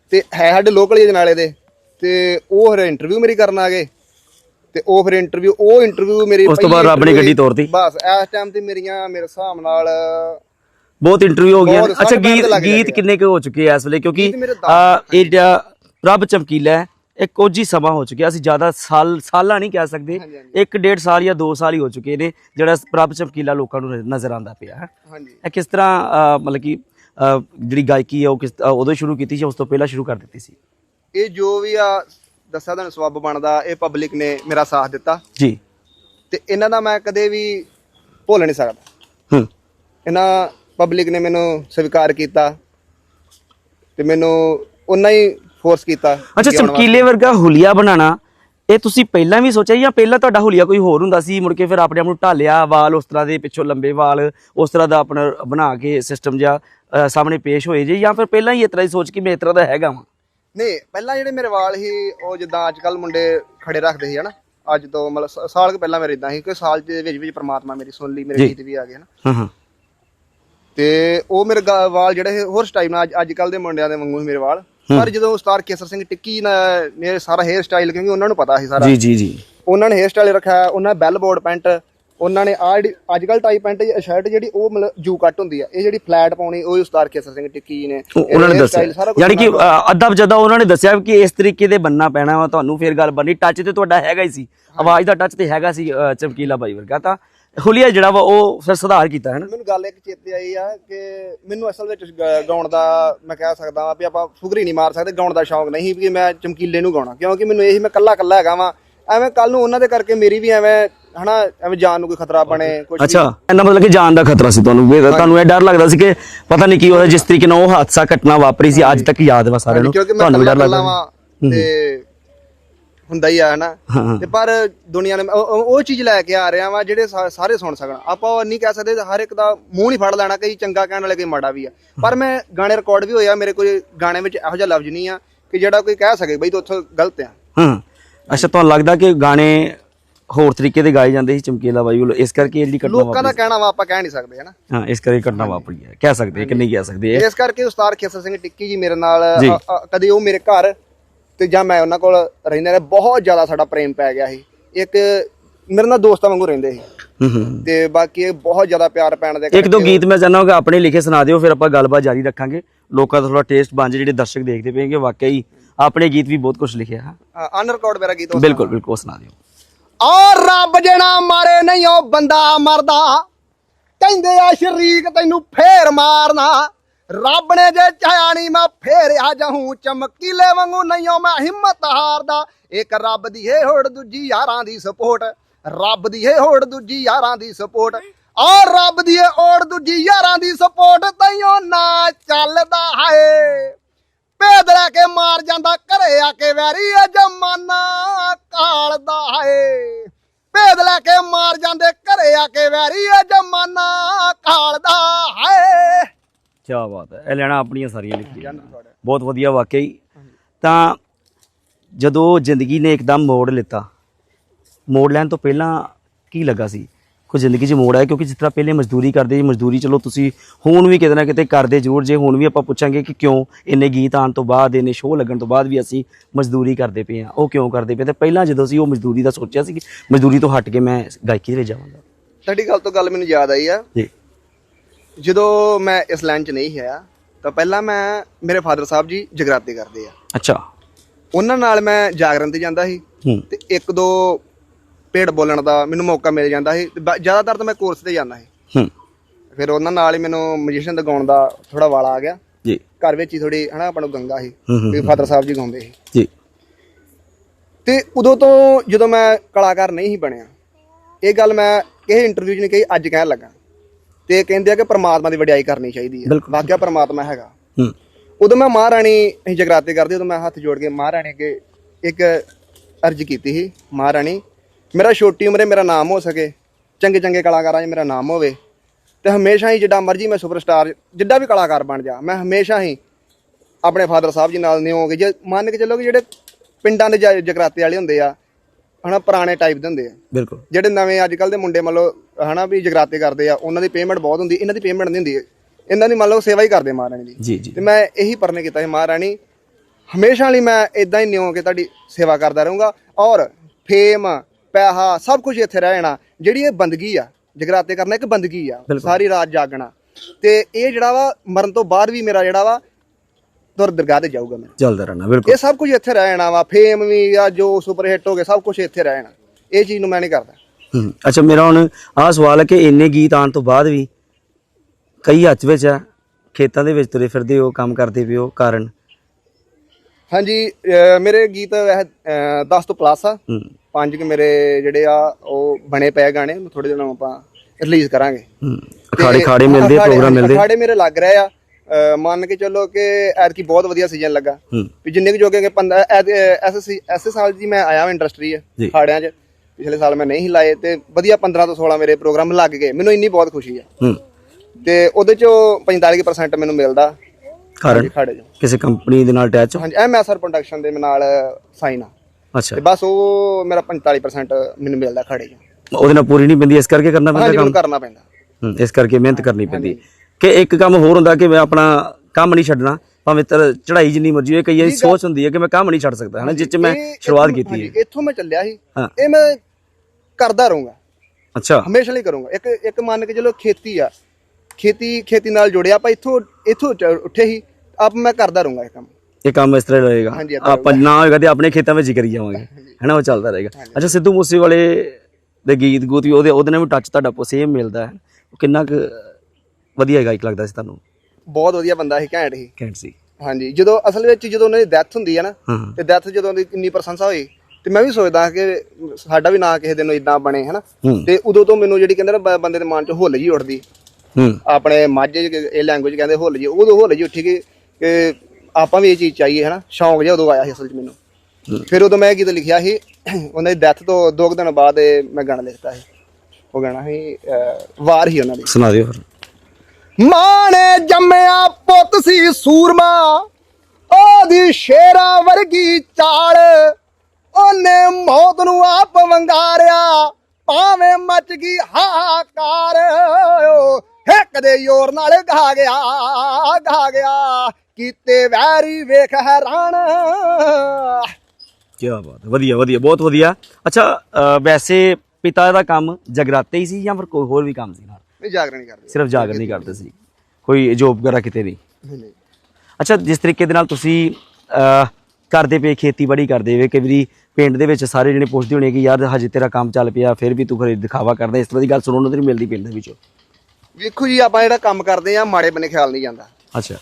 [SPEAKER 1] ਤੇ ਹੈ ਸਾਡੇ ਲੋਕਲ ਹੀ ਨਾਲੇ ਦੇ। ਤੇ ਉਹ ਫਿਰ ਇੰਟਰਵਿਊ ਮੇਰੀ ਕਰਨ ਆ ਗਏ। ਤੇ ਉਹ ਫਿਰ ਇੰਟਰਵਿਊ ਉਹ ਇੰਟਰਵਿਊ ਮੇਰੀ
[SPEAKER 2] ਉਸ ਤੋਂ ਬਾਅਦ
[SPEAKER 1] ਪਹਿਲੀ
[SPEAKER 2] ਰੱਬ ਨੇ
[SPEAKER 1] interview
[SPEAKER 2] ਗੱਡੀ ਤੋਰਤੀ।
[SPEAKER 1] ਬਸ ਇਸ ਟਾਈਮ ਤੇ ਮੇਰੀਆਂ ਮੇਰੇ ਹਿਸਾਬ ਨਾਲ
[SPEAKER 2] ਬਹੁਤ ਇੰਟਰਵਿਊ ਹੋ
[SPEAKER 1] ਬਹੁਤ,
[SPEAKER 2] ਅੱਛਾ ਗੀਤ
[SPEAKER 1] ਲੱਗ
[SPEAKER 2] ਗੀਤ। ਕਿੰਨੇ ਕੁ ਹੋ ਚੁੱਕੇ ਆ ਇਸ ਵੇਲੇ? ਕਿਉਂਕਿ
[SPEAKER 1] ਗੀਤ ਮੇਰੇ ਦਸ
[SPEAKER 2] ਆ, ਇਹ ਜਿਹੜਾ ਰੱਬ ਚਮਕੀਲਾ ਹੈ ਇਹ ਕੁਝ ਹੀ ਸਮਾਂ ਹੋ ਚੁੱਕਿਆ ਅਸੀਂ ਜ਼ਿਆਦਾ ਸਾਲ ਸਾਲਾਂ ਨਹੀਂ ਕਹਿ ਸਕਦੇ। ਇੱਕ ਡੇਢ ਸਾਲ ਜਾਂ 2 ਸਾਲ ਹੀ ਹੋ ਚੁੱਕੇ ਨੇ ਜਿਹੜਾ ਰੱਬ ਚਮਕੀਲਾ ਲੋਕਾਂ ਨੂੰ ਨਜ਼ਰ ਆਉਂਦਾ ਪਿਆ ਹੈ।
[SPEAKER 1] ਹਾਂਜੀ।
[SPEAKER 2] ਇਹ ਕਿਸ ਤਰ੍ਹਾਂ ਮਤਲਬ ਕਿ ਜਿਹੜੀ ਗਾਇਕੀ ਹੈ ਉਹ ਕਿਸ ਉਦੋਂ ਸ਼ੁਰੂ ਕੀਤੀ ਸੀ ਉਸ ਤੋਂ ਪਹਿਲਾਂ ਸ਼ੁਰੂ ਕਰ ਦਿੱਤੀ ਸੀ?
[SPEAKER 1] ਇਹ ਜੋ ਵੀ ਆ ਦੱਸਿਆ ਤੁਹਾਨੂੰ ਸਵਾਬ ਬਣਦਾ ਇਹ ਪਬਲਿਕ ਨੇ ਮੇਰਾ ਸਾਥ ਦਿੱਤਾ।
[SPEAKER 2] ਜੀ।
[SPEAKER 1] ਤੇ ਇਹਨਾਂ ਦਾ ਮੈਂ ਕਦੇ ਵੀ ਭੁੱਲ ਨਹੀਂ ਸਕਦਾ।
[SPEAKER 2] ਹੂੰ।
[SPEAKER 1] ਇਹਨਾਂ ਪਬਲਿਕ ਨੇ ਮੈਨੂੰ ਸਵੀਕਾਰ ਕੀਤਾ। ਤੇ ਮੈਨੂੰ ਉਹਨਾਂ ਹੀ ਫੋਰਸ ਕੀਤਾ
[SPEAKER 2] ਅੱਛਾ ਚਮਕੀਲੇ ਵਰਗਾ ਹੁਲੀਆ ਬਣਾਉਣਾ ਇਹ ਤੁਸੀਂ ਪਹਿਲਾਂ ਵੀ ਸੋਚਿਆ ਜਾਂ ਪਹਿਲਾਂ ਤੁਹਾਡਾ ਹੁਲੀਆ ਕੋਈ ਹੋਰ ਹੁੰਦਾ ਸੀ ਮੁੜ ਕੇ ਫਿਰ ਆਪਣੇ ਆਪ ਨੂੰ ਢਾਲਿਆ ਵਾਲ ਉਸ ਤਰ੍ਹਾਂ ਦੇ ਪਿੱਛੋਂ ਲੰਬੇ ਵਾਲ ਉਸ ਤਰ੍ਹਾਂ ਦਾ ਆਪਣਾ ਬਣਾ ਕੇ ਸਿਸਟਮ ਜਾਂ ਅ, ਸਾਹਮਣੇ ਪੇਸ਼ ਹੋਏ ਜੇ ਜਾਂ ਫਿਰ ਪਹਿਲਾਂ ਹੀ ਇਸ ਤਰ੍ਹਾਂ ਹੀ ਸੋਚ ਕੇ ਮੈਂ ਇਸ ਤਰ੍ਹਾਂ ਦਾ ਹੈਗਾ ਵਾਂ?
[SPEAKER 1] ਨਹੀਂ ਪਹਿਲਾਂ ਜਿਹੜੇ ਮੇਰੇ ਵਾਲ ਸੀ ਉਹ ਜਿੱਦਾਂ ਅੱਜ ਕੱਲ ਮੁੰਡੇ ਖੜੇ ਰੱਖਦੇ ਸੀ ਹਨਾ? ਅੱਜ ਤੋਂ ਮਤਲਬ ਸ- ਸਾਲ ਕੁ ਪਹਿਲਾਂ ਮੇਰੇ ਇਦਾਂ ਸੀ ਕਿ ਸਾਲ ਦੇ ਵਿੱਚ ਵਿੱਚ ਪ੍ਰਮਾਤਮਾ ਮੇਰੀ ਸੁਣ ਲਈ ਮੇਰੇ। ਗੀਤ ਵੀ ਆ ਗਏ ਹਨਾ?
[SPEAKER 2] ਹਾਂ ਹਾਂ।
[SPEAKER 1] ਤੇ ਉਹ ਮੇਰੇ ਗਾ- ਵਾਲ ਜਿਹੜੇ ਸੀ ਹੋਰ ਸਟਾਈਲ ਨਾਲ ਅੱਜ ਕੱਲ ਦੇ ਮੁੰਡਿਆਂ ਦੇ ਵਾਂਗੂ ਸੀ ਮੇਰੇ ਵਾਲ। ਪਰ ਜਦੋਂ ਉਸਤਾਦ ਕੇਸਰ ਸਿੰਘ ਟਿੱਕੀ ਨਾ- ਸਾਰਾ ਹੇਅਰ ਸਟਾਈਲ ਕਿਉਂਕਿ ਉਹਨਾਂ ਨੂੰ ਪਤਾ ਸੀ ਸਾਰਾ।
[SPEAKER 2] ਜੀ ਜੀ ਜੀ।
[SPEAKER 1] ਉਹਨਾਂ ਨੇ ਹੇਅਰ ਸਟਾਈਲ ਰੱਖਿਆ ਉਹਨਾਂ ਬੈਲ ਬੋਰਡ ਪੈਂਟ ਉਹਨਾਂ ਨੇ ਆ ਜਿਹੜੀ ਅੱਜ ਕੱਲ ਟਾਈ ਪੈਂਟ ਸ਼ਰਟ ਜਿਹੜੀ ਉਹ ਮਤਲਬ ਜੂ ਕੱਟ ਹੁੰਦੀ ਆ। ਇਹ ਜਿਹੜੀ ਫਲੈਟ ਪਾਉਣੀ ਉਹ ਉਸਤਾਦ ਕੇਸਰ ਸਿੰਘ ਟਿੱਕੀ ਨੇ।
[SPEAKER 2] ਉਹ- ਉਹਨਾਂ ਨੇ ਦੱਸਿਆ। ਯਾਨੀ ਕਿ
[SPEAKER 1] ਉਹਨਾਂ
[SPEAKER 2] ਅ, ਅੱਧਾ ਜਦਾ ਉਹਨਾਂ ਨੇ ਦੱਸਿਆ ਕਿ ਇਸ ਤਰੀਕੇ ਦੇ ਬੰਨਾ ਪੈਣਾ ਵਾ ਤੁਹਾਨੂੰ ਫਿਰ ਗੱਲ ਬਣੀ ਟੱਚ ਤੇ ਤੁਹਾਡਾ ਹੈਗਾ ਹੀ ਸੀ। ਆਵਾਜ਼ ਦਾ ਟੱਚ ਤੇ ਹੈਗਾ ਸੀ ਚਮਕੀਲਾ ਬਾਈ ਵਰਗਾ। ਤਾਂ ਹੁਲੀਆ ਜਿਹੜਾ ਵਾ ਉਹ ਫਿਰ ਸੁਧਾਰ ਕੀਤਾ ਹੈ ਨਾ?
[SPEAKER 1] ਮੈਨੂੰ ਗੱਲ ਇੱਕ ਚੇਤੇ ਆਈ ਆ ਕਿ ਮੈਨੂੰ ਅਸਲ ਵਿੱਚ ਗ- ਗਾਉਣ ਦਾ ਮੈਂ ਕਹਿ ਸਕਦਾ ਵਾਂ ਵੀ ਆਪਾਂ ਫੁਗਰੀ ਨਹੀਂ ਮਾਰ ਸਕਦੇ ਗਾਉਣ ਦਾ ਸ਼ੌਂਕ ਨਹੀਂ ਵੀ ਮੈਂ ਚਮਕੀਲੇ ਨੂੰ ਗਾਉਣਾ ਕਿਉਂਕਿ ਮੈਨੂੰ ਇਹੀ ਮੈਂ ਕੱਲਾ ਕੱਲਾ ਹੈਗਾ ਵਾਂ। ਐਵੇਂ ਕੱਲ ਨੂੰ ਉਹਨਾਂ ਦੇ ਕਰਕੇ ਮੇਰੀ ਵੀ ਐਵੇਂ ਹਨਾ ਐਵੇਂ ਜਾਨ ਨੂੰ ਕੋਈ ਖਤਰਾ ਬਣੇ ਕੁਝ
[SPEAKER 2] ਅੱਛਾ। ਇਹਦਾ ਮਤਲਬ ਕਿ ਜਾਨ ਦਾ ਖਤਰਾ ਸੀ ਤੁਹਾਨੂੰ ਵੀ ਤੁਹਾਨੂੰ ਇਹ ਡਰ ਲੱਗਦਾ ਸੀ ਕਿ ਪਤਾ ਨਹੀਂ ਕੀ ਹੋਇਆ ਜਿਸ ਤਰੀਕੇ ਨਾਲ ਉਹ ਹਾਦਸਾ ਘਟਨਾ ਵਾਪਰੀ ਸੀ ਅੱਜ ਤੱਕ ਯਾਦ ਵਾ ਸਾਰਿਆਂ ਨੂੰ।
[SPEAKER 1] ਕਿਉਂਕਿ ਮੈਂ
[SPEAKER 2] ਤੁਹਾਨੂੰ ਵੀ
[SPEAKER 1] ਕੱਲਾ
[SPEAKER 2] ਡਰ
[SPEAKER 1] ਕੱਲਾ
[SPEAKER 2] ਲੱਗਦਾ
[SPEAKER 1] ਵਾਂ ਤੇ ਹੁੰਦਾ ਹੀ ਆ ਹਨਾ?
[SPEAKER 2] ਹਾਂ।
[SPEAKER 1] ਤੇ ਪਰ ਦੁਨੀਆ ਨੇ ਉਹ- ਉਹ ਉਹ ਚੀਜ਼ ਲੈ ਕੇ ਆ ਰਿਹਾ ਵਾ ਜਿਹੜੇ ਸਾ- ਸਾਰੇ ਸੁਣ ਸਕਣ। ਆਪਾਂ ਉਹ ਨਹੀਂ ਕਹਿ ਸਕਦੇ ਹਰ ਇੱਕ ਦਾ ਮੂੰਹ ਨਹੀਂ ਫੜ ਲੈਣਾ ਕਈ ਚੰਗਾ ਕਹਿਣ ਵਾਲੇ ਕਈ ਮਾੜਾ ਵੀ ਆ। ਪਰ ਮੈਂ ਗਾਣੇ ਰਿਕਾਰਡ ਵੀ ਹੋਇਆ ਮੇਰੇ ਕੋਈ ਗਾਣੇ ਵਿੱਚ ਇਹੋ ਜਿਹਾ ਲਫ਼ਜ਼ ਨਹੀਂ ਆ ਕਿ ਜਿਹੜਾ ਕੋਈ ਕਹਿ ਸਕੇ ਬਈ ਤੂੰ ਉੱਥੋਂ ਗਲਤ ਆ।
[SPEAKER 2] ਹਾਂ। ਅੱਛਾ ਤੁਹਾਨੂੰ ਲੱਗਦਾ ਕਿ ਗਾਣੇ ਹੋਰ ਤਰੀਕੇ ਦੇ ਗਾਏ ਜਾਂਦੇ ਸੀ ਚਮਕੀਲਾ ਬਾਈ ਵੱਲੋਂ? ਇਸ ਕਰਕੇ ਜਿਹੜੀ ਘਟਨਾ
[SPEAKER 1] ਲੋਕਾਂ ਦਾ ਕਹਿਣਾ ਵਾ ਆਪਾਂ ਕਹਿ ਨਹੀਂ ਸਕਦੇ ਹਨਾ?
[SPEAKER 2] ਹਾਂ ਇਸ ਕਰਕੇ ਘਟਨਾ ਵਾਪਰੀ ਹੈ। ਕਹਿ ਸਕਦੇ ਕਿ ਨਹੀਂ ਕਹਿ ਸਕਦੇ।
[SPEAKER 1] ਇਸ ਕਰਕੇ ਉਸਤਾਦ ਖੇਸਰ ਸਿੰਘ ਟਿੱਕੀ ਜੀ ਮੇਰੇ ਨਾਲ
[SPEAKER 2] ਜੀ।
[SPEAKER 1] ਅ- ਅ- ਕਦੇ ਉਹ ਮੇਰੇ ਘਰ ਤੇ ਜਾਂ ਮੈਂ ਉਹਨਾਂ ਕੋਲ ਰਹਿੰਦੇ ਰਹੇ ਬਹੁਤ ਜ਼ਿਆਦਾ ਸਾਡਾ ਪ੍ਰੇਮ ਪੈ ਗਿਆ ਸੀ। ਇੱਕ ਮੇਰੇ ਨਾਲ ਦੋਸਤਾਂ ਵਾਂਗੂ ਰਹਿੰਦੇ ਸੀ। ਤੇ ਬਾਕੀ ਇਹ ਬਹੁਤ ਜ਼ਿਆਦਾ ਪਿਆਰ ਪੈਣ ਦੇ
[SPEAKER 2] ਇੱਕ ਦੋ ਗੀਤ ਮੈਂ ਚਾਹੁੰਦਾ ਹਾਂ ਆਪਣੇ ਲਿਖੇ ਸੁਣਾ ਦਿਓ ਫਿਰ ਆਪਾਂ ਗੱਲਬਾਤ ਜਾਰੀ ਰੱਖਾਂਗੇ। ਲੋਕਾਂ ਦਾ ਥੋੜਾ ਟੇਸਟ ਬਣ ਜਿਹੜੇ ਦਰਸ਼ਕ ਦੇਖਦੇ ਪਏਗੇ ਵਾਕਈ ਆਪਣੇ ਗੀਤ ਵੀ ਬਹੁਤ ਕੁਝ ਲਿਖਿਆ ਹੈ
[SPEAKER 1] ਅਨ ਰਿਕਾਰਡ ਮੇਰਾ ਗੀਤ
[SPEAKER 2] ਬਿਲਕੁਲ ਬਿਲਕੁਲ ਸੁਣਾ ਦਿਓ।
[SPEAKER 1] ਆ ਰੱਬ ਜਣਾ ਮਾਰੇ ਨਹੀਂ ਉਹ ਬੰਦਾ ਮਰਦਾ। ਕਹਿੰਦੇ ਆ ਸ਼ਰੀਕ ਤੈਨੂੰ ਫੇਰ ਮਾਰਨਾ। ਰੱਬ ਨੇ ਜੇ ਚਾਹਿਆ ਨਹੀਂ ਮੈਂ ਫੇਰ ਆ ਜਾਹੂੰ ਚਮਕੀਲੇ ਵਾਂਗੂ ਨਹੀਂ ਓ ਮੈਂ ਹਿੰਮਤ ਹਾਰਦਾ। ਇੱਕ ਰੱਬ ਦੀ ਏ ਹੋੜ, ਦੂਜੀ ਯਾਰਾਂ ਦੀ ਸਪੋਰਟ ਰੱਬ ਦੀ ਏ ਹੋੜ, ਦੂਜੀ ਯਾਰਾਂ ਦੀ ਸਪੋਰਟ ਆ ਰੱਬ ਦੀ ਏ ਹੋੜ, ਦੂਜੀ ਯਾਰਾਂ ਦੀ ਸਪੋਰਟ ਤਈਓ ਨਾ ਚੱਲਦਾ ਹੈ ਭੇਦ ਲੈ ਕੇ ਮਾਰ ਜਾਂਦਾ, ਘਰੇ ਆ ਕੇ ਵੈਰੀ ਇਹ ਜਮਾਨਾ ਕਾਲਦਾ ਏ ਭੇਦ ਲੈ ਕੇ ਮਾਰ ਜਾਂਦੇ, ਘਰੇ ਆ ਕੇ ਵੈਰੀ ਇਹ ਜਮਾਨਾ ਕਾਲਦਾ ਏ
[SPEAKER 2] ਕੀ ਬਾਤ ਹੈ। ਇਹ ਲੈਣਾ ਆਪਣੀਆਂ ਸਾਰੀਆਂ ਲਿਖੀਆਂ ਬਹੁਤ ਵਧੀਆ ਵਾਕਈ ਤਾਂ ਜਦੋਂ ਜ਼ਿੰਦਗੀ ਨੇ ਇੱਕਦਮ ਮੋੜ ਲਿੱਤਾ ਮੋੜ ਲੈਣ ਤੋਂ ਪਹਿਲਾਂ ਕੀ ਲੱਗਾ ਸੀ? ਕੋਈ ਜ਼ਿੰਦਗੀ 'ਚ ਮੋੜ ਆਇਆ? ਕਿਉਂਕਿ ਜਿਸ ਤਰ੍ਹਾਂ ਪਹਿਲੇ ਮਜ਼ਦੂਰੀ ਕਰਦੇ ਸੀ ਮਜ਼ਦੂਰੀ ਚਲੋ ਤੁਸੀਂ ਹੁਣ ਵੀ ਕਿਤੇ ਨਾ ਕਿਤੇ ਕਰਦੇ ਜ਼ਰੂਰ। ਜੇ ਹੁਣ ਵੀ ਆਪਾਂ ਪੁੱਛਾਂਗੇ ਕਿ ਕਿਉਂ ਇੰਨੇ ਗੀਤ ਆਉਣ ਤੋਂ ਬਾਅਦ ਇੰਨੇ ਸ਼ੋਅ ਲੱਗਣ ਤੋਂ ਬਾਅਦ ਵੀ ਅਸੀਂ ਮਜ਼ਦੂਰੀ ਕਰਦੇ ਪਏ ਆ ਉਹ ਕਿਉਂ ਕਰਦੇ ਪਏ ਤੇ ਪਹਿਲਾਂ ਜਦੋਂ ਸੀ ਉਹ ਮਜ਼ਦੂਰੀ ਦਾ ਸੋਚਿਆ ਸੀ ਕਿ ਮਜ਼ਦੂਰੀ ਤੋਂ ਹਟ ਕੇ ਮੈਂ ਗਾਇਕੀ ਦੇ ਵਿੱਚ ਜਾਵਾਂਗਾ।
[SPEAKER 1] ਤੁਹਾਡੀ ਗੱਲ ਤੋਂ ਗੱਲ ਮੈਨੂੰ ਯਾਦ ਆਈ ਆ।
[SPEAKER 2] ਜੀ।
[SPEAKER 1] ਜਦੋਂ ਮੈਂ ਇਸ ਲਾਈਨ 'ਚ ਨਹੀਂ ਹੈ ਤਾਂ ਪਹਿਲਾਂ ਮੈਂ ਮੇਰੇ ਫਾਦਰ ਸਾਹਿਬ ਜੀ ਜਗਰਾਤੇ ਕਰਦੇ ਆ।
[SPEAKER 2] ਅੱਛਾ।
[SPEAKER 1] ਉਹਨਾਂ ਨਾਲ ਮੈਂ ਜਾਗਰਣ ਤੇ ਜਾਂਦਾ ਸੀ
[SPEAKER 2] ਹੂੰ।
[SPEAKER 1] ਤੇ ਇੱਕ ਦੋ ਪੇੜ ਬੋਲਣ ਦਾ ਮੈਨੂੰ ਮੌਕਾ ਮਿਲ ਜਾਂਦਾ ਸੀ ਤੇ ਬ- ਜ਼ਿਆਦਾਤਰ ਤਾਂ ਮੈਂ ਕੋਰਸ ਤੇ ਜਾਂਦਾ ਸੀ।
[SPEAKER 2] ਹੂੰ।
[SPEAKER 1] ਫਿਰ ਉਹਨਾਂ ਨਾਲ ਹੀ ਮੈਨੂੰ ਮਿਊਜ਼ੀਸ਼ੀਅਨ ਦਾ ਗਾਉਣ ਦਾ ਥੋੜਾ ਵਾਲਾ ਆ ਗਿਆ।
[SPEAKER 2] ਜੀ।
[SPEAKER 1] ਘਰ ਵਿੱਚ ਹੀ ਥੋੜੀ ਹਨਾ ਆਪਾਂ ਨੂੰ ਗੰਗਾ ਸੀ।
[SPEAKER 2] ਹੂੰ,
[SPEAKER 1] ਫਾਦਰ ਸਾਹਿਬ ਜੀ ਗਾਉਂਦੇ ਸੀ।
[SPEAKER 2] ਜੀ।
[SPEAKER 1] ਤੇ ਉਦੋਂ ਤੋਂ ਜਦੋਂ ਮੈਂ ਕਲਾਕਾਰ ਨਹੀਂ ਸੀ ਬਣਿਆ ਇਹ ਗੱਲ ਮੈਂ ਕਿਸੇ ਇੰਟਰਵਿਊ 'ਚ ਨਹੀਂ ਕਹੀ ਅੱਜ ਕਹਿਣ ਲੱਗਾ। ਤੇ ਕਹਿੰਦੇ ਆ ਕਿ ਪ੍ਰਮਾਤਮਾ ਦੀ ਵਡਿਆਈ ਕਰਨੀ ਚਾਹੀਦੀ ਹੈ।
[SPEAKER 2] ਬਿਲਕੁਲ।
[SPEAKER 1] ਵਾਕਿਆ ਪ੍ਰਮਾਤਮਾ ਹੈਗਾ।
[SPEAKER 2] ਹੂੰ।
[SPEAKER 1] ਉਦੋਂ ਮੈਂ ਮਹਾਰਾਣੀ ਅਸੀਂ ਜਗਰਾਤੇ ਕਰਦੇ ਉਦੋਂ ਮੈਂ ਹੱਥ ਜੋੜ ਕੇ ਮਹਾਰਾਣੀ ਅੱਗੇ ਇੱਕ ਅਰਜ਼ ਕੀਤੀ ਸੀ ਮਹਾਰਾਣੀ ਮੇਰਾ ਛੋਟੀ ਉਮਰੇ ਮੇਰਾ ਨਾਮ ਹੋ ਸਕੇ ਚੰਗੇ ਚੰਗੇ ਕਲਾਕਾਰਾਂ 'ਚ ਮੇਰਾ ਨਾਮ ਹੋਵੇ ਤੇ ਹਮੇਸ਼ਾ ਹੀ ਜਿੱਡਾ ਮਰਜ਼ੀ ਮੈਂ ਸੁਪਰਸਟਾਰ ਜਿੱਡਾ ਵੀ ਕਲਾਕਾਰ ਬਣ ਜਾ ਮੈਂ ਹਮੇਸ਼ਾ ਹੀ ਆਪਣੇ ਫਾਦਰ ਸਾਹਿਬ ਜੀ ਨਾਲ ਨਿਉ ਕੇ ਜੇ ਮੰਨ ਕੇ ਚੱਲੋ ਕਿ ਜਿਹੜੇ ਪਿੰਡਾਂ ਦੇ ਜ- ਜਗਰਾਤੇ ਵਾਲੇ ਹੁੰਦੇ ਆ ਹਨਾ ਪੁਰਾਣੇ ਟਾਈਪ ਦੇ ਹੁੰਦੇ ਆ।
[SPEAKER 2] ਬਿਲਕੁਲ।
[SPEAKER 1] ਜਿਹੜੇ ਨਵੇਂ ਅੱਜ ਕੱਲ ਦੇ ਮੁੰਡੇ ਮੰਨ ਲਓ ਹਨਾ ਵੀ ਜਗਰਾਤੇ ਕਰਦੇ ਆ ਉਹਨਾਂ ਦੀ ਪੇਮੈਂਟ ਬਹੁਤ ਹੁੰਦੀ ਇਹਨਾਂ ਦੀ ਪੇਮੈਂਟ ਨਹੀਂ ਹੁੰਦੀ। ਇਹਨਾਂ ਦੀ ਮੰਨ ਲਓ ਸੇਵਾ ਹੀ ਕਰਦੇ ਮਹਾਰਾਣੀ ਦੀ
[SPEAKER 2] ਜੀ ਜੀ।
[SPEAKER 1] ਤੇ ਮੈਂ ਇਹੀ ਪਰਨੇ ਕੀਤਾ ਸੀ ਮਹਾਰਾਣੀ ਹਮੇਸ਼ਾ ਲਈ ਮੈਂ ਇਦਾਂ ਹੀ ਨਿਉ ਕੇ ਤੁਹਾਡੀ ਸੇਵਾ ਕਰਦਾ ਰਹੂੰਗਾ। ਔਰ ਫੇਮ ਪੈਸਾ ਸਭ ਕੁਝ ਇੱਥੇ ਰਹਿਣਾ ਜਿਹੜੀ ਇਹ ਬੰਦਗੀ ਆ ਜਗਰਾਤੇ ਕਰਨਾ ਇੱਕ ਬੰਦਗੀ ਆ। ਸਾਰੀ ਰਾਤ ਜਾਗਣਾ। ਤੇ ਇਹ ਜਿਹੜਾ ਵਾ ਮਰਨ ਤੋਂ ਬਾਅਦ ਵੀ ਮੇਰਾ ਜਿਹੜਾ ਵਾ ਦੁਰ ਦਰਗਾਹ ਤੇ ਜਾਊਗਾ ਮੈਂ।
[SPEAKER 2] ਚੱਲਦਾ ਰਹਿਣਾ ਬਿਲਕੁਲ।
[SPEAKER 1] ਇਹ ਸਭ ਕੁਝ ਇੱਥੇ ਰਹਿਣਾ ਵਾ ਫੇਮ ਵੀ ਆ ਜੋ ਸੁਪਰ ਹਿੱਟ ਹੋ ਗਏ ਸਭ ਕੁਝ ਇੱਥੇ ਰਹਿਣਾ ਇਹ ਚੀਜ਼ ਨੂੰ ਮੈਂ ਨਹੀਂ ਕਰਦਾ।
[SPEAKER 2] ਹੂੰ ਅੱਛਾ ਮੇਰਾ ਹੁਣ ਆਹ ਸਵਾਲ ਹੈ ਕਿ ਇੰਨੇ ਗੀਤ ਆਉਣ ਤੋਂ ਬਾਅਦ ਵੀ ਕਈ ਹੱਥ ਵਿੱਚ ਆ ਖੇਤਾਂ ਦੇ ਵਿੱਚ ਤੁਰੇ ਫਿਰਦੇ ਹੋ ਕੰਮ ਕਰਦੇ ਹੋ ਕਾਰਨ?
[SPEAKER 1] ਹਾਂਜੀ ਅਹ ਮੇਰੇ ਗੀਤ ਵੈਸੇ 10 ਤੋਂ ਪਲੱਸ ਆ।
[SPEAKER 2] ਹੂੰ।
[SPEAKER 1] ਪੰਜ ਕਿ ਮੇਰੇ ਜਿਹੜੇ ਆ ਉਹ ਬਣੇ ਪਏ ਗਾਣੇ ਥੋੜੇ ਦਿਨਾਂ ਨੂੰ ਆਪਾਂ ਰਿਲੀਜ਼ ਕਰਾਂਗੇ।
[SPEAKER 2] ਹੂੰ ਅਖਾੜੇ ਖਾੜੇ ਮਿਲਦੇ
[SPEAKER 1] ਅਖਾੜੇ-
[SPEAKER 2] ਪ੍ਰੋਗਰਾਮ ਮਿਲਦੇ
[SPEAKER 1] ਅਖਾੜੇ ਮੇਰੇ ਲੱਗ ਰਹੇ ਆ। ਮੰਨ ਕੇ ਚੱਲੋ ਕਿ ਐਤਕੀ ਬਹੁਤ ਵਧੀਆ ਸੀਜ਼ਨ ਲੱਗਾ।
[SPEAKER 2] ਹੂੰ।
[SPEAKER 1] ਵੀ ਜਿੰਨੇ ਕੁ ਜੋਗੇ ਕਿ ਐਸ ਐਸ ਸਾਲ ਜੀ ਮੈਂ ਆਇਆ ਹਾਂ ਇੰਡਸਟਰੀ
[SPEAKER 2] ਜੀ।
[SPEAKER 1] ਖਾੜਿਆਂ 'ਚ ਪਿਛਲੇ ਸਾਲ ਮੈਂ ਨਹੀਂ ਲਾਏ ਤੇ ਵਧੀਆ 15 ਤੋਂ 16 ਮੇਰੇ ਪ੍ਰੋਗਰਾਮ ਲੱਗ ਗਏ। ਮੈਨੂੰ ਇੰਨੀ ਬਹੁਤ ਖੁਸ਼ੀ
[SPEAKER 2] ਹੂੰ।
[SPEAKER 1] ਤੇ ਉਹਦੇ ਚੋਂ 45% ਮੈਨੂੰ ਮਿਲਦਾ।
[SPEAKER 2] ਕਾਰਨ? ਕਿਸੇ ਕੰਪਨੀ ਦੇ ਨਾਲ ਅਟੈਚ ਹੋ?
[SPEAKER 1] ਹਾਂਜੀ ਐਮਐਸਆਰ ਪ੍ਰੋਡਕਸ਼ਨ ਦੇ ਨਾਲ ਸਾਈਨ ਆ।
[SPEAKER 2] ਅੱਛਾ।
[SPEAKER 1] ਤੇ ਬਸ ਉਹ ਮੇਰਾ 45% ਮੈਨੂੰ ਮਿਲਦਾ ਖਾੜੇ
[SPEAKER 2] ਉਹਦੇ ਨਾਲ ਪੂਰੀ ਨਹੀਂ ਪੈਂਦੀ ਇਸ ਕਰਕੇ ਕਰਨਾ ਪੈਂਦਾ ਕੰਮ?
[SPEAKER 1] ਕਰਨਾ ਪੈਂਦਾ।
[SPEAKER 2] ਹੂੰ, ਇਸ ਕਰਕੇ ਮਿਹਨਤ ਕਰਨੀ ਪੈਂਦੀ। ਕਿ ਇੱਕ ਕੰਮ ਹੋਰ ਹੁੰਦਾ ਕਿ ਮੈਂ ਆਪਣਾ ਕੰਮ ਨਹੀਂ ਛੱਡਣਾ ਭਾਵੇਂ ਤਰ ਚੜ੍ਹਾਈ ਜਿੰਨੀ ਮਰਜ਼ੀ ਹੋਏ ਕਈ ਵਾਰੀ ਸੋਚ ਹੁੰਦੀ ਹੈ ਕਿ ਮੈਂ ਕੰਮ ਨਹੀਂ ਛੱਡ ਸਕਦਾ ਹਨਾ ਜਿਸ ਚ ਮੈਂ ਸ਼ੁਰੂਆਤ ਕੀਤੀ ਹੈ।
[SPEAKER 1] ਇੱਥੋਂ ਮੈਂ ਚੱਲਿਆ ਸੀ। ਇਹ ਮੈਂ ਕਰਦਾ ਰਹੂੰਗਾ।
[SPEAKER 2] ਅੱਛਾ।
[SPEAKER 1] ਹਮੇਸ਼ਾ ਲਈ ਕਰੂੰਗਾ। ਇੱਕ ਇੱਕ ਮੰਨ ਕੇ ਚਲੋ ਖੇਤੀ ਆ। ਖੇਤੀ ਖੇਤੀ ਨਾਲ ਜੁੜਿਆ ਆਪਾਂ ਇੱਥੋਂ ਇੱਥੋਂ ਉੱਠੇ ਹੀ ਆਪ ਮੈਂ ਕਰਦਾ ਰਹੂੰਗਾ ਇਹ ਕੰਮ।
[SPEAKER 2] ਇਹ ਕੰਮ ਇਸ ਤਰ੍ਹਾਂ ਰਹੇਗਾ। ਆਪਾਂ ਨਾ ਹੋਏਗਾ ਤੇ ਆਪਣੇ ਖੇਤਾਂ ਵਿੱਚ ਹੀ ਕਰੀ ਜਾਵਾਂਗੇ ਹੈਨਾ ਉਹ ਚੱਲਦਾ ਰਹੇਗਾ। ਅੱਛਾ ਸਿੱਧੂ ਮੂਸੇ ਵਾਲੇ ਦੇ ਗੀਤ ਗੂਤ ਵੀ ਉਹਦੇ ਉਹਦੇ ਨਾਲ ਵੀ ਟੱਚ ਤੁਹਾਡਾ ਸੇਮ ਮਿਲਦਾ ਹੈ। ਕਿੰਨਾ ਕੁ ਵਧੀਆ ਗਾਇਕ ਲੱਗਦਾ ਸੀ ਤੁਹਾਨੂੰ?
[SPEAKER 1] ਬਹੁਤ ਵਧੀਆ ਬੰਦਾ ਸੀ ਘੈਂਟ ਸੀ।
[SPEAKER 2] ਕੈਂਟ ਸੀ।
[SPEAKER 1] ਹਾਂਜੀ ਜਦੋਂ ਅਸਲ ਵਿੱਚ ਜਦੋਂ ਉਹਨਾਂ ਦੀ ਡੈਥ ਹੁੰਦੀ ਨਾ
[SPEAKER 2] ਹਾਂ। ਹਾਂ
[SPEAKER 1] ਤੇ ਡੈਥ ਜਦੋਂ ਦੀ ਇੰਨੀ ਪ੍ਰਸ਼ੰਸਾ ਹੋਈ ਤੇ ਮੈਂ ਵੀ ਸੋਚਦਾ ਕਿ ਸਾਡਾ ਵੀ ਨਾਂ ਕਿਸੇ ਦਿਨ ਇਦਾਂ ਬਣੇ ਹਨਾ।
[SPEAKER 2] ਹੂੰ।
[SPEAKER 1] ਤੇ ਉਦੋਂ ਤੋਂ ਮੈਨੂੰ ਜਿਹੜੀ ਕਹਿੰਦੇ ਨਾ ਬ- ਬੰਦੇ ਦੇ ਮਨ 'ਚ ਹੁੱਲ ਜੀ ਉੱਠਦੀ।
[SPEAKER 2] ਹੂੰ।
[SPEAKER 1] ਆਪਣੇ ਮਾਝੇ 'ਚ ਇਹ ਲੈਂਗੁਏਜ ਕਹਿੰਦੇ ਹੁੱਲ ਜੀ ਉਦੋਂ ਹੁੱਲ ਜੀ ਉੱਠੀ ਕਿ ਕਿ ਆਪਾਂ ਵੀ ਇਹ ਚੀਜ਼ ਚਾਹੀਏ ਹਨਾ। ਸ਼ੌਂਕ ਜਿਹਾ ਉਦੋਂ ਆਇਆ ਸੀ ਅਸਲ 'ਚ ਮੈਨੂੰ। ਫਿਰ ਉਦੋਂ ਮੈਂ ਇਹ ਗੀਤ ਲਿਖਿਆ ਸੀ ਉਹਨਾਂ ਦੀ ਡੈਥ ਤੋਂ ਦੋ ਕੁ ਦਿਨ ਬਾਅਦ ਇਹ ਮੈਂ ਗਾਣਾ ਲਿਖਤਾ ਸੀ। ਉਹ ਗਾਣਾ ਸੀ ਅਹ, ਵਾਰ ਹੀ ਉਹਨਾਂ ਦੀ।
[SPEAKER 2] ਸੁਣਾ ਦਿਓ ਫਿਰ
[SPEAKER 1] ਮਾਂ ਨੇ ਜੰਮਿਆ ਪੁੱਤ ਸੀ ਸੂਰਮਾ ਉਹਦੀ ਸ਼ੇਰਾ ਵਰਗੀ ਚਾਲ। ਉਹਨੇ ਮੌਤ ਨੂੰ ਆਪ ਵੰਗਾਰਿਆ ਭਾਵੇਂ ਮਚ ਗਈ ਹਾਕਾਰ ਇੱਕ ਦੇ ਯੋਰ ਨਾਲ ਗਾ ਗਿਆ ਗਾ ਗਿਆ ਕੀਤੇ ਵੈਰੀ ਵੇਖ ਹੈਰਾਨ।
[SPEAKER 2] ਕੀ ਬਾਤ ਹੈ ਵਧੀਆ ਵਧੀਆ ਬਹੁਤ ਵਧੀਆ। ਅੱਛਾ ਅ, ਵੈਸੇ ਪਿਤਾ ਦਾ ਕੰਮ ਜਗਰਾਤੇ ਹੀ ਸੀ ਜਾਂ ਫਿਰ ਕੋਈ ਹੋਰ ਵੀ ਕੰਮ ਸੀ ਨਾਲ?
[SPEAKER 1] ਨਹੀਂ ਜਾਗਰਣ ਨਹੀਂ ਕਰਦੇ
[SPEAKER 2] ਸਿਰਫ ਜਾਗਰ ਨਹੀਂ ਕਰਦੇ ਸੀ। ਕੋਈ ਜੋਬ ਵਗੈਰਾ ਕਿਤੇ ਨਹੀਂ।
[SPEAKER 1] ਨਹੀਂ ਨਹੀਂ।
[SPEAKER 2] ਅੱਛਾ ਜਿਸ ਤਰੀਕੇ ਦੇ ਨਾਲ ਤੁਸੀਂ ਕਰਦੇ ਪਏ ਖੇਤੀਬਾੜੀ ਕਰਦੇ ਵੇ ਕਈ ਵਾਰੀ ਪਿੰਡ ਦੇ ਵਿੱਚ ਸਾਰੇ ਜਣੇ ਪੁੱਛਦੇ ਹੋਣੇ ਕਿ ਯਾਰ ਹਜੇ ਤੇਰਾ ਕੰਮ ਚੱਲ ਪਿਆ ਫਿਰ ਵੀ ਤੂੰ ਘਰੇ ਦਿਖਾਵਾ ਕਰਦਾ ਇਸ ਤਰ੍ਹਾਂ ਦੀ ਗੱਲ ਸੁਣਨ ਨੂੰ ਤੇ ਮਿਲਦੀ ਪਿੰਡ ਦੇ ਵਿੱਚੋਂ।
[SPEAKER 1] ਵੇਖੋ ਜੀ ਆਪਾਂ ਜਿਹੜਾ ਕੰਮ ਕਰਦੇ ਆ ਮਾੜੇ ਬੰਨੇ ਖਿਆਲ ਨਹੀਂ ਜਾਂਦਾ।
[SPEAKER 2] ਅੱਛਾ।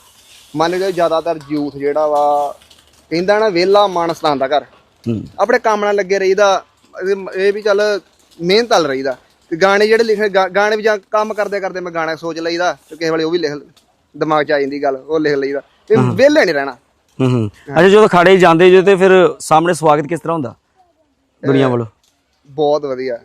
[SPEAKER 1] ਮੰਨ ਲਓ ਜ਼ਿਆਦਾਤਰ ਯੂਥ ਜਿਹੜਾ ਵਾ ਕਹਿੰਦਾ ਨਾ ਵਿਹਲਾ ਮਨ ਸਤਾਉਂਦਾ ਘਰ। ਆਪਣੇ ਕੰਮ ਨਾਲ ਲੱਗੇ ਰਹੀਦਾ ਇਹ- ਇਹ ਵੀ ਚੱਲ ਮਿਹਨਤ ਨਾਲ ਰਹੀਦਾ। ਤੇ ਗਾਣੇ ਜਿਹੜੇ ਲਿਖੇ ਗਾ- ਗਾਣੇ ਵੀ ਜਾਂ ਕੰਮ ਕਰਦੇ ਕਰਦੇ ਮੈਂ ਗਾਣਾ ਸੋਚ ਲਈਦਾ ਤੇ ਕਿਸੇ ਵੇਲੇ ਉਹ ਵੀ ਲਿਖ ਦਿਮਾਗ 'ਚ ਆ ਜਾਂਦੀ ਗੱਲ ਉਹ ਲਿਖ ਲਈਦਾ। ਤੇ ਵਿਹਲੇ ਨਹੀਂ ਰਹਿਣਾ।
[SPEAKER 2] ਹੂੰ ਹੂੰ। ਅੱਛਾ ਜਦੋਂ ਖਾੜੇ ਜਾਂਦੇ ਜੋ ਤੇ ਫਿਰ ਸਾਹਮਣੇ ਸਵਾਗਤ ਕਿਸ ਤਰ੍ਹਾਂ ਹੁੰਦਾ? ਦੁਨੀਆ ਵੱਲੋਂ?
[SPEAKER 1] ਬਹੁਤ ਵਧੀਆ।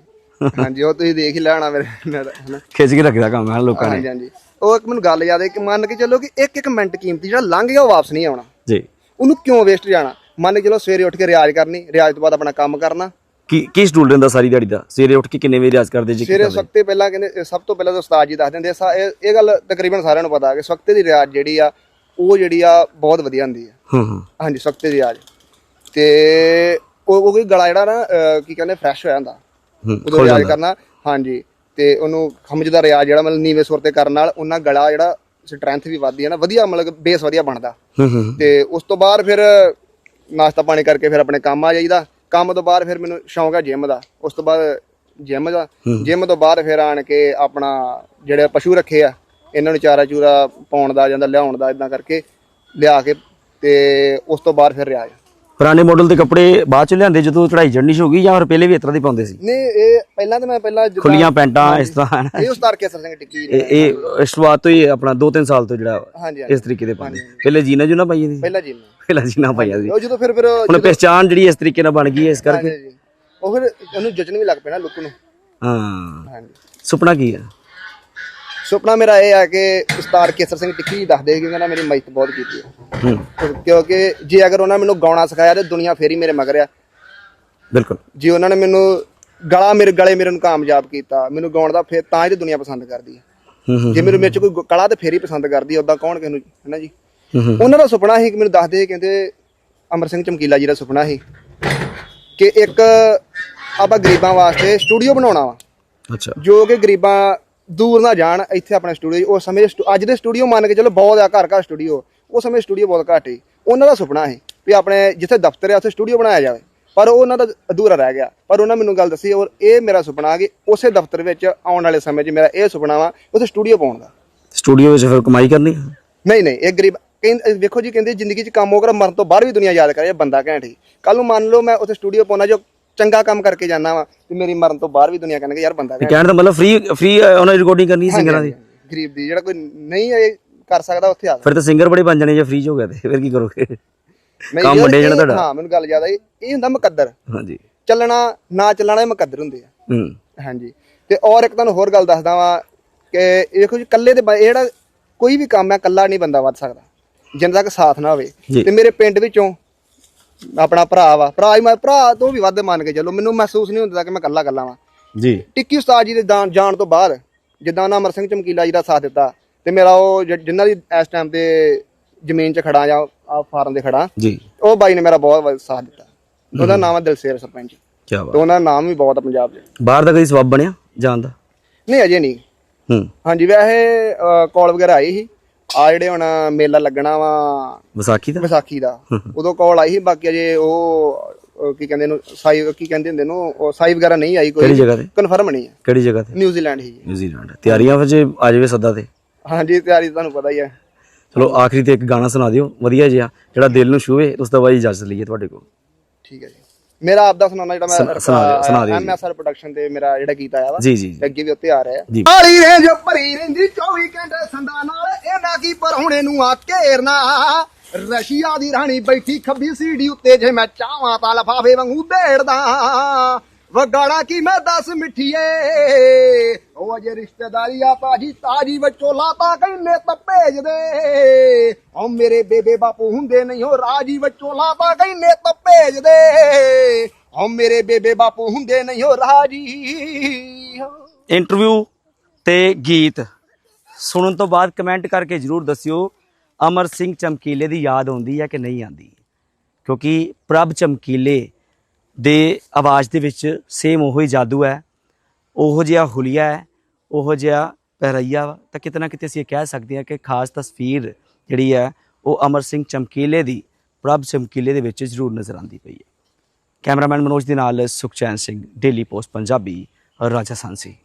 [SPEAKER 1] ਹਾਂਜੀ ਉਹ ਤੁਸੀਂ ਦੇਖ ਹੀ ਲੈਣਾ ਮੇਰੇ ਨਾਲ, ਹਨਾ।
[SPEAKER 2] ਖਿੱਚ ਕੇ ਰੱਖਦਾ ਕੰਮ ਹੈ ਲੋਕਾਂ ਨੇ।
[SPEAKER 1] ਹਾਂਜੀ ਹਾਂਜੀ। ਉਹ ਇੱਕ ਮੈਨੂੰ ਗੱਲ ਯਾਦ ਹੈ ਕਿ ਮੰਨ ਕੇ ਚੱਲੋ ਕਿ ਇੱਕ ਇੱਕ ਮਿੰਟ ਕੀਮਤੀ ਜਿਹੜਾ ਲੰਘ ਗਿਆ ਉਹ ਵਾਪਸ ਨਹੀਂ ਆਉਣਾ।
[SPEAKER 2] ਜੀ।
[SPEAKER 1] ਉਹਨੂੰ ਕਿਉਂ ਵੇਸਟ ਜਾਣਾ? ਮੰਨ ਕੇ ਚਲੋ ਸਵੇਰੇ ਉੱਠ ਕੇ ਰਿਆਜ਼ ਕਰਨੀ ਰਿਆਜ਼ ਤੋਂ ਬਾਅਦ ਆਪਣਾ ਕੰਮ ਕਰਨਾ।
[SPEAKER 2] ਕੀ ਕੀ ਸਟੂਡੈਂਟ ਹੁੰਦਾ ਸਾਰੀ ਦਿਹਾੜੀ ਦਾ? ਸਵੇਰੇ ਉੱਠ ਕੇ ਕਿੰਨੇ ਵਜੇ ਰਿਆਜ਼ ਕਰਦੇ ਜੀ ਕੀ
[SPEAKER 1] ਸਵੇਰੇ
[SPEAKER 2] ਕਰਦੇ?
[SPEAKER 1] ਸਵਖਤੇ ਪਹਿਲਾਂ ਕਹਿੰਦੇ ਸਭ ਤੋਂ ਪਹਿਲਾਂ ਤਾਂ ਉਸਤਾਦ ਜੀ ਦੱਸ ਦਿੰਦੇ ਆ, ਸਾ- ਇਹ ਇਹ ਗੱਲ ਤਕਰੀਬਨ ਸਾਰਿਆਂ ਨੂੰ ਪਤਾ ਕਿ ਸਵਖਤੇ ਦੀ ਰਿਆਜ਼ ਜਿਹੜੀ ਆ ਉਹ ਜਿਹੜੀ ਆ ਬਹੁਤ ਵਧੀਆ ਹੁੰਦੀ ਆ।
[SPEAKER 2] ਹੂੰ ਹੂੰ।
[SPEAKER 1] ਹਾਂਜੀ ਸਵਖਤੇ ਦੀ ਰਿਆਜ਼। ਤੇ ਉਹ ਉਹ ਕੋਈ ਗਲਾ ਜਿਹੜਾ ਨਾ ਅਹ, ਕੀ ਕਹਿੰਦੇ ਫਰੈਸ਼ ਹੋ ਜਾਂਦਾ
[SPEAKER 2] ਹੂੰ
[SPEAKER 1] ਉਦੋਂ
[SPEAKER 2] ਖੁੱਲ
[SPEAKER 1] ਰਿਆਜ਼
[SPEAKER 2] ਜਾਂਦਾ।
[SPEAKER 1] ਕਰਨਾ ਹਾਂਜੀ। ਤੇ ਉਹਨੂੰ ਖਮਜ ਦਾ ਰਿਆਜ਼ ਜਿਹੜਾ ਮਤਲਬ ਨੀਵੇਂ ਸੁਰ ਤੇ ਕਰਨ ਨਾਲ ਉਹਨਾਂ ਗਲਾ ਜਿਹੜਾ ਸਟਰੈਂਥ ਵੀ ਵੱਧਦੀ ਹੈ ਨਾ ਵਧੀਆ ਮਤਲਬ ਬੇਸ ਵਧੀਆ ਬਣਦਾ।
[SPEAKER 2] ਹੂੰ ਹੂੰ।
[SPEAKER 1] ਤੇ ਉਸ ਤੋਂ ਬਾਅਦ ਫਿਰ ਨਾਸ਼ਤਾ ਪਾਣੀ ਕਰਕੇ ਫਿਰ ਆਪਣੇ ਕੰਮ ਆ ਜਾਈਦਾ। ਕੰਮ ਤੋਂ ਬਾਅਦ ਫਿਰ ਮੈਨੂੰ ਸ਼ੌਂਕ ਹੈ ਜਿਮ ਦਾ। ਉਸ ਤੋਂ ਬਾਅਦ ਜਿਮ ਦਾ। ਜਿਮ ਤੋਂ ਬਾਅਦ ਫਿਰ ਆਣ ਕੇ ਆਪਣਾ ਜਿਹੜੇ ਪਸ਼ੂ ਰੱਖੇ ਆ ਇਹਨਾਂ ਨੂੰ ਚਾਰਾ ਚੂਰਾ ਪਾਉਣ ਦਾ ਜਾਂਦਾ ਲਿਆਉਣ ਦਾ ਇਦਾਂ ਕਰਕੇ ਲਿਆ ਕੇ ਤੇ ਉਸ ਤੋਂ ਬਾਅਦ ਫਿਰ ਰਿਆਜ਼
[SPEAKER 2] ਪੁਰਾਣੇ ਮਾਡਲ ਦੇ ਕੱਪੜੇ ਬਾਅਦ ਚ ਲਿਆਂਦੇ ਜਦੋਂ ਚੜਾਈ ਚੜਨੀ ਸ਼ੁਰੂ ਹੋ ਗਈ ਜਾਂ ਫਿਰ ਪਹਿਲੇ ਵੀ ਇਸ ਤਰ੍ਹਾਂ ਦੇ ਪਾਉਂਦੇ ਸੀ?
[SPEAKER 1] ਨਹੀਂ ਇਹ ਪਹਿਲਾਂ ਤਾਂ ਮੈਂ ਪਹਿਲਾਂ ਜਿੱਦਾਂ-
[SPEAKER 2] ਖੁੱਲੀਆਂ ਪੈਂਟਾਂ ਇਸ ਤਰ੍ਹਾਂ।
[SPEAKER 1] ਇਹ ਉਸਤਾਰ ਕੇਸਰ ਸਿੰਘ ਟਿੱਕੀ
[SPEAKER 2] ਇਹ ਇਹ ਸ਼ੁਰੂਆਤ ਤੋਂ ਹੀ ਆਪਣਾ 2-3 ਸਾਲ ਤੋਂ ਜਿਹੜਾ
[SPEAKER 1] ਹਾਂਜੀ
[SPEAKER 2] ਇਸ ਤਰੀਕੇ ਦੇ ਪਾਉਂਦੇ। ਪਹਿਲੇ ਜੀਨਾ ਜੁਨਾ ਪਾਈਆਂ ਸੀ?
[SPEAKER 1] ਪਹਿਲਾਂ ਜੀ
[SPEAKER 2] ਪਹਿਲਾਂ ਜੀਨਾ ਪਾਈਆਂ ਸੀ।
[SPEAKER 1] ਉਹ ਜਦੋਂ ਫਿਰ ਫਿਰ
[SPEAKER 2] ਹੁਣ ਪਹਿਚਾਨ ਜਿਹੜੀ ਇਸ ਤਰੀਕੇ ਨਾਲ ਬਣ ਗਈ ਹੈ ਇਸ ਕਰਕੇ?
[SPEAKER 1] ਹਾਂਜੀ, ਉਹ ਫਿਰ ਉਹਨੂੰ ਜਚਣ ਵੀ ਲੱਗ ਪੈਣਾ ਲੁੱਕ ਨੂੰ।
[SPEAKER 2] ਹਾਂ।
[SPEAKER 1] ਹਾਂਜੀ।
[SPEAKER 2] ਸੁਪਨਾ ਕੀ ਹੈ?
[SPEAKER 1] ਸੁਪਨਾ ਮੇਰਾ ਇਹ ਹੈ ਕਿ ਉਸਤਾਦ ਕੇਸਰ ਸਿੰਘ ਟਿੱਕੀ ਦੱਸਦੇ ਕਿ ਉਹਨਾਂ ਮੇਰੀ ਮਿਹਨਤ ਬਹੁਤ ਕੀਤੀ ਹੈ। ਕਿਉਂਕਿ ਜੇ ਅਗਰ ਉਹਨਾਂ ਮੈਨੂੰ ਗਾਉਣਾ ਸਿਖਾਇਆ ਤੇ ਦੁਨੀਆ ਫੇਰ ਹੀ ਮੇਰੇ ਮਗਰ ਆ।
[SPEAKER 2] ਬਿਲਕੁਲ।
[SPEAKER 1] ਜੇ ਉਹਨਾਂ ਨੇ ਮੈਨੂੰ ਗਲਾ ਮੇਰੇ ਗਲੇ ਮੇਰੇ ਨੂੰ ਕਾਮਯਾਬ ਕੀਤਾ ਮੈਨੂੰ ਗਾਉਣ ਦਾ ਫੇਰ ਤਾਂ ਹੀ ਤੇ ਦੁਨੀਆ ਪਸੰਦ ਕਰਦੀ ਹੈ। ਜੇ ਮੇਰੇ ਵਿੱਚ ਕੋਈ ਕਲਾ ਤੇ ਫੇਰ ਹੀ ਪਸੰਦ ਕਰਦੀ ਉਦਾਂ ਕੌਣ ਕਿਸ ਨੂੰ ਹੈ ਨਾ ਜੀ ਉਹਨਾਂ ਦਾ ਸੁਪਨਾ ਸੀ ਕਿ ਮੈਨੂੰ ਦੱਸਦੇ ਕਹਿੰਦੇ ਅਮਰ ਸਿੰਘ ਚਮਕੀਲਾ ਜੀ ਦਾ ਸੁਪਨਾ ਸੀ ਕਿ ਇੱਕ ਆਪਾਂ ਗਰੀਬਾਂ ਵਾਸਤੇ ਸਟੂਡੀਓ ਬਣਾਉਣਾ ਵਾ।
[SPEAKER 2] ਅੱਛਾ।
[SPEAKER 1] ਜੋ ਕਿ ਗਰੀਬਾਂ ਦੂਰ ਨਾ ਜਾਣ ਇੱਥੇ ਆਪਣਾ ਸਟੂਡੀਓ ਉਸ ਸਮੇਂ ਸਟੂ- ਅੱਜ ਦੇ ਸਟੂਡੀਓ ਮੰਨ ਕੇ ਚਲੋ ਬਹੁਤ ਆ ਘਰ ਘਰ ਸਟੂਡੀਓ ਉਸ ਸਮੇਂ ਸਟੂਡੀਓ ਬਹੁਤ ਘੱਟ ਸੀ। ਉਹਨਾਂ ਦਾ ਸੁਪਨਾ ਸੀ ਵੀ ਆਪਣੇ ਜਿੱਥੇ ਦਫ਼ਤਰ ਹੈ ਉੱਥੇ ਸਟੂਡੀਓ ਬਣਾਇਆ ਜਾਵੇ। ਪਰ ਉਹ ਉਹਨਾਂ ਦਾ ਅਧੂਰਾ ਰਹਿ ਗਿਆ। ਪਰ ਉਹਨਾਂ ਮੈਨੂੰ ਗੱਲ ਦੱਸੀ ਔਰ ਇਹ ਮੇਰਾ ਸੁਪਨਾ ਕਿ ਉਸੇ ਦਫ਼ਤਰ ਵਿੱਚ ਆਉਣ ਵਾਲੇ ਸਮੇਂ 'ਚ ਮੇਰਾ ਇਹ ਸੁਪਨਾ ਵਾ ਉੱਥੇ ਸਟੂਡੀਓ ਪਾਉਣ ਦਾ।
[SPEAKER 2] ਸਟੂਡੀਓ ਵਿੱਚ ਫਿਰ ਕਮਾਈ ਕਰਨੀ?
[SPEAKER 1] ਨਹੀਂ ਨਹੀਂ ਇਹ ਗਰੀਬ ਕਹਿੰਦੇ ਵੇਖੋ ਜੀ ਕਹਿੰਦੇ ਜ਼ਿੰਦਗੀ 'ਚ ਕੰਮ ਹੋਗਾ ਮਰਨ ਤੋਂ ਬਾਅਦ ਵੀ ਦੁਨੀਆ ਯਾਦ ਕਰੇ ਇਹ ਬੰਦਾ ਘੈਂਟ ਹੀ ਕੱਲ ਨੂੰ ਮੰਨ ਲਓ ਮੈਂ ਉੱਥੇ ਸਟੂਡੀਓ ਪਾਉਣਾ ਜੋ ਚੰਗਾ ਕੰਮ ਕਰਕੇ ਜਾਣਾ ਵਾ ਤੇ ਮੇਰੀ ਮਰਨ ਤੋਂ ਬਾਅਦ ਵੀ ਦੁਨੀਆ ਕਹਿਣਗੇ ਯਾਰ ਬੰਦਾ
[SPEAKER 2] ਕਹਿਣ ਦਾ ਮਤਲਬ ਫ੍ਰੀ ਫ੍ਰੀ ਉਹਨਾਂ ਦੀ ਰਿਕਾਰਡਿੰਗ ਕਰਨੀ ਸਿੰਗਰਾਂ ਦੀ।
[SPEAKER 1] ਗਰੀਬ ਦੀ ਜਿਹੜਾ ਕੋਈ ਨਹੀਂ ਇਹ ਕਰ ਸਕਦਾ ਉੱਥੇ ਆ
[SPEAKER 2] ਫਿਰ ਤਾਂ ਸਿੰਗਰ ਬੜੇ ਬਣ ਜਾਣੇ ਜੇ ਫ੍ਰੀ ਹੋ ਗਿਆ ਤੇ ਫਿਰ ਕੀ ਕਰੋਗੇ? ਕੰਮ ਜਾਣਾ
[SPEAKER 1] ਇਹ-
[SPEAKER 2] ਤੁਹਾਡਾ।
[SPEAKER 1] ਹਾਂ ਮੈਨੂੰ ਗੱਲ ਯਾਦ ਆਈ ਇਹ ਹੁੰਦਾ ਮੁਕੱਦਰ।
[SPEAKER 2] ਹਾਂਜੀ।
[SPEAKER 1] ਚੱਲਣਾ ਨਾ ਚੱਲਣਾ ਇਹ ਮੁਕੱਦਰ ਹੁੰਦੇ ਆ।
[SPEAKER 2] ਹੂੰ।
[SPEAKER 1] ਹਾਂਜੀ। ਤੇ ਔਰ ਇੱਕ ਤੁਹਾਨੂੰ ਹੋਰ ਗੱਲ ਦੱਸਦਾ ਵਾਂ ਕਿ ਦੇਖੋ ਜੀ ਇਕੱਲੇ ਦੇ ਜਿਹੜਾ ਕੋਈ ਵੀ ਕੰਮ ਹੈ ਇਕੱਲਾ ਨਹੀਂ ਬੰਦਾ ਵੱਧ ਸਕਦਾ। ਜਿੰਨਾ ਤੱਕ ਸਾਥ ਨਾ ਹੋਵੇ। ਤੇ ਮੇਰੇ ਪਿੰਡ ਵਿੱਚੋਂ ਆਪਣਾ ਭਰਾ ਵਾ। ਭਰਾ ਹੀ ਮੈਂ ਭਰਾ ਤੋਂ ਵੀ ਵੱਧ ਮੰਨ ਕੇ ਚੱਲੋ। ਮੈਨੂੰ ਮਹਿਸੂਸ ਨਹੀਂ ਹੁੰਦਾ ਕਿ ਮੈਂ ਇਕੱਲਾ ਇਕੱਲਾ ਵਾਂ।
[SPEAKER 2] ਜੀ।
[SPEAKER 1] ਟਿੱਕੀ ਉਸਤਾਦ ਜੀ ਦੇ ਦਾਨ- ਜਾਣ ਤੋਂ ਬਾਅਦ ਜਿੱਦਾਂ ਉਹਨਾਂ ਅਮਰ ਸਿੰਘ ਚਮਕੀਲਾ ਜੀ ਦਾ ਸਾਥ ਦਿੱਤਾ ਤੇ ਮੇਰਾ ਉਹ ਜਿ- ਜਿਨ੍ਹਾਂ ਦੀ ਇਸ ਟਾਈਮ ਤੇ ਜ਼ਮੀਨ 'ਚ ਖੜਾ ਜਾਂ ਆ ਫਾਰਮ ਦੇ ਖੜਾ
[SPEAKER 2] ਜੀ।
[SPEAKER 1] ਉਹ ਬਾਈ ਨੇ ਮੇਰਾ ਬਹੁਤ ਵ- ਸਾਥ ਦਿੱਤਾ। ਉਹਦਾ ਨਾਮ ਹੈ ਦਿਲਸੇਰ ਸਰਪੰਚ।
[SPEAKER 2] ਕੀ
[SPEAKER 1] ਤੇ
[SPEAKER 2] ਬਾਤ।
[SPEAKER 1] ਉਹਨਾਂ ਦਾ ਨਾਮ ਵੀ ਬਹੁਤ ਆ ਪੰਜਾਬ 'ਚ
[SPEAKER 2] ਬਾਹਰ ਦਾ ਕਦੀ ਸਬਬ ਬਣਿਆ ਜਾਣ ਦਾ?
[SPEAKER 1] ਨਹੀਂ ਅਜੇ ਨਹੀਂ।
[SPEAKER 2] ਹੂੰ।
[SPEAKER 1] ਹਾਂਜੀ ਵੈਸੇ ਕਾਲ ਵਗੈਰਾ ਆਈ ਸੀ। ਆ ਜਿਹੜੇ ਹੁਣ ਮੇਲਾ ਲੱਗਣਾ ਵਾ
[SPEAKER 2] ਵਿਸਾਖੀ ਦਾ?
[SPEAKER 1] ਵਿਸਾਖੀ ਦਾ। ਉਦੋਂ ਕਾਲ ਆਈ ਸੀ ਬਾਕੀ ਅਜੇ ਉਹ ਅਹ, ਕੀ ਕਹਿੰਦੇ ਨੂੰ ਸਾਈ ਕੀ ਕਹਿੰਦੇ ਹੁੰਦੇ ਨੂੰ ਉਹ ਸਾਈ ਵਗੈਰਾ ਨਹੀਂ ਆਈ
[SPEAKER 2] ਕਿਹੜੀ
[SPEAKER 1] ਕੋਈ
[SPEAKER 2] ਜਗ੍ਹਾ ਤੇ?
[SPEAKER 1] ਕਨਫਰਮ ਨਹੀਂ ਹੈ।
[SPEAKER 2] ਕਿਹੜੀ ਜਗ੍ਹਾ ਤੇ?
[SPEAKER 1] ਨਿਊਜ਼ੀਲੈਂਡ ਹੀ ਹੈ।
[SPEAKER 2] ਨਿਊਜ਼ੀਲੈਂਡ। ਤਿਆਰੀਆਂ ਫਿਰ ਜੇ ਆ ਜਾਵੇ ਸੱਦਾ ਤੇ?
[SPEAKER 1] ਹਾਂਜੀ ਤਿਆਰੀ ਤਾਂ ਤੁਹਾਨੂੰ ਪਤਾ ਹੀ ਹੈ।
[SPEAKER 2] ਚਲੋ ਆਖਰੀ ਤੇ ਇੱਕ ਗਾਣਾ ਸੁਣਾ ਦਿਓ। ਵਧੀਆ ਜਿਹਾ ਜਿਹੜਾ ਦਿਲ ਨੂੰ ਛੂਹੇ ਉਸ ਤੋਂ ਬਾਅਦ ਇਜਾਜ਼ਤ ਲਈਏ ਤੁਹਾਡੇ ਕੋਲ।
[SPEAKER 1] ਠੀਕ ਹੈ ਜੀ। ਮੇਰਾ ਆਪ ਦਾ ਸੁਣਾਉਣਾ ਜਿਹੜਾ
[SPEAKER 2] ਜੀ।
[SPEAKER 1] ਐਮਐਸਆਰ ਪ੍ਰੋਡਕਸ਼ਨ ਤੇ ਮੇਰਾ ਜਿਹੜਾ ਗੀਤ ਆਇਆ ਵਾ ਅੱਗੇ ਵੀ ਉੱਤੇ ਆ ਰਿਹਾ
[SPEAKER 2] ਜੀ।
[SPEAKER 1] ਕਾਲੀ ਰੇਂਜ ਭਰੀ ਰਹਿੰਦੀ 24 ਘੰਟੇ ਸੰਦਾ ਨਾਲ ਇਹਨਾਂ ਕੀ ਪਰਹੁਣੇ ਨੂੰ ਆ ਘੇਰਨਾ ਰਸ਼ੀਆ ਦੀ ਰਾਣੀ ਬੈਠੀ ਖੱਬੀ ਸੀੜੀ ਉੱਤੇ ਜੇ ਮੈਂ ਚਾਹਾਂ ਤਾਂ ਲਫਾਫੇ ਵਾਂਗੂ ਢੇੜਦਾ ਵਗਾੜਾ ਕੀ ਮੈਂ ਦੱਸ ਮਿੱਠੀਏ? ਉਹ ਅਜੇ ਰਿਸ਼ਤੇਦਾਰੀ ਆ ਤਾਜੀ ਤਾਜੀ ਵਿਚੋਲਾ ਤਾਂ ਕਹਿੰਨੇ ਤਾਂ ਭੇਜ ਉਹ ਮੇਰੇ ਬੇਬੇ ਬਾਪੂ ਹੁੰਦੇ ਨਹੀਂ ਹੋ ਰਾਜੀ ਵਿਚੋਲਾ ਤਾਂ ਕਹਿੰਨੇ ਤਾਂ ਭੇਜ ਉਹ ਮੇਰੇ ਬੇਬੇ ਬਾਪੂ ਹੁੰਦੇ ਨਹੀਂ ਹੋ ਰਾਜੀ।
[SPEAKER 2] ਇੰਟਰਵਿਊ ਤੇ ਗੀਤ। ਸੁਣਨ ਤੋਂ ਬਾਅਦ ਕਮੈਂਟ ਕਰਕੇ ਜਰੂਰ ਦੱਸਿਓ, ਅਮਰ ਸਿੰਘ ਚਮਕੀਲੇ ਦੀ ਯਾਦ ਆਉਂਦੀ ਹੈ ਕਿ ਨਹੀਂ ਆਉਂਦੀ? ਕਿਉਂਕਿ ਪ੍ਰਭ ਚਮਕੀਲੇ ਦੇ ਆਵਾਜ਼ ਦੇ ਵਿੱਚ ਸੇਮ ਉਹੋ ਹੀ ਜਾਦੂ ਹੈ, ਉਹੋ ਜਿਹਾ ਹੁਲੀਆ ਹੈ, ਉਹੋ ਜਿਹਾ ਪਹਿਰਈਆ ਵਾ। ਤਾਂ ਕਿਤੇ ਨਾ ਕਿਤੇ ਅਸੀਂ ਇਹ ਕਹਿ ਸਕਦੇ ਹਾਂ ਕਿ ਖਾਸ ਤਸਵੀਰ ਜਿਹੜੀ ਹੈ, ਉਹ ਅਮਰ ਸਿੰਘ ਚਮਕੀਲੇ ਦੀ, ਪ੍ਰਭ ਚਮਕੀਲੇ ਦੇ ਵਿੱਚ ਜ਼ਰੂਰ ਨਜ਼ਰ ਆਉਂਦੀ ਪਈ ਹੈ। ਕੈਮਰਾਮੈਨ ਮਨੋਜ ਦੇ ਨਾਲ ਸੁਖਚੈਨ ਸਿੰਘ, ਡੇਲੀ ਪੋਸਟ, ਪੰਜਾਬੀ ਰਾਜਾ ਸਾਂਸੀ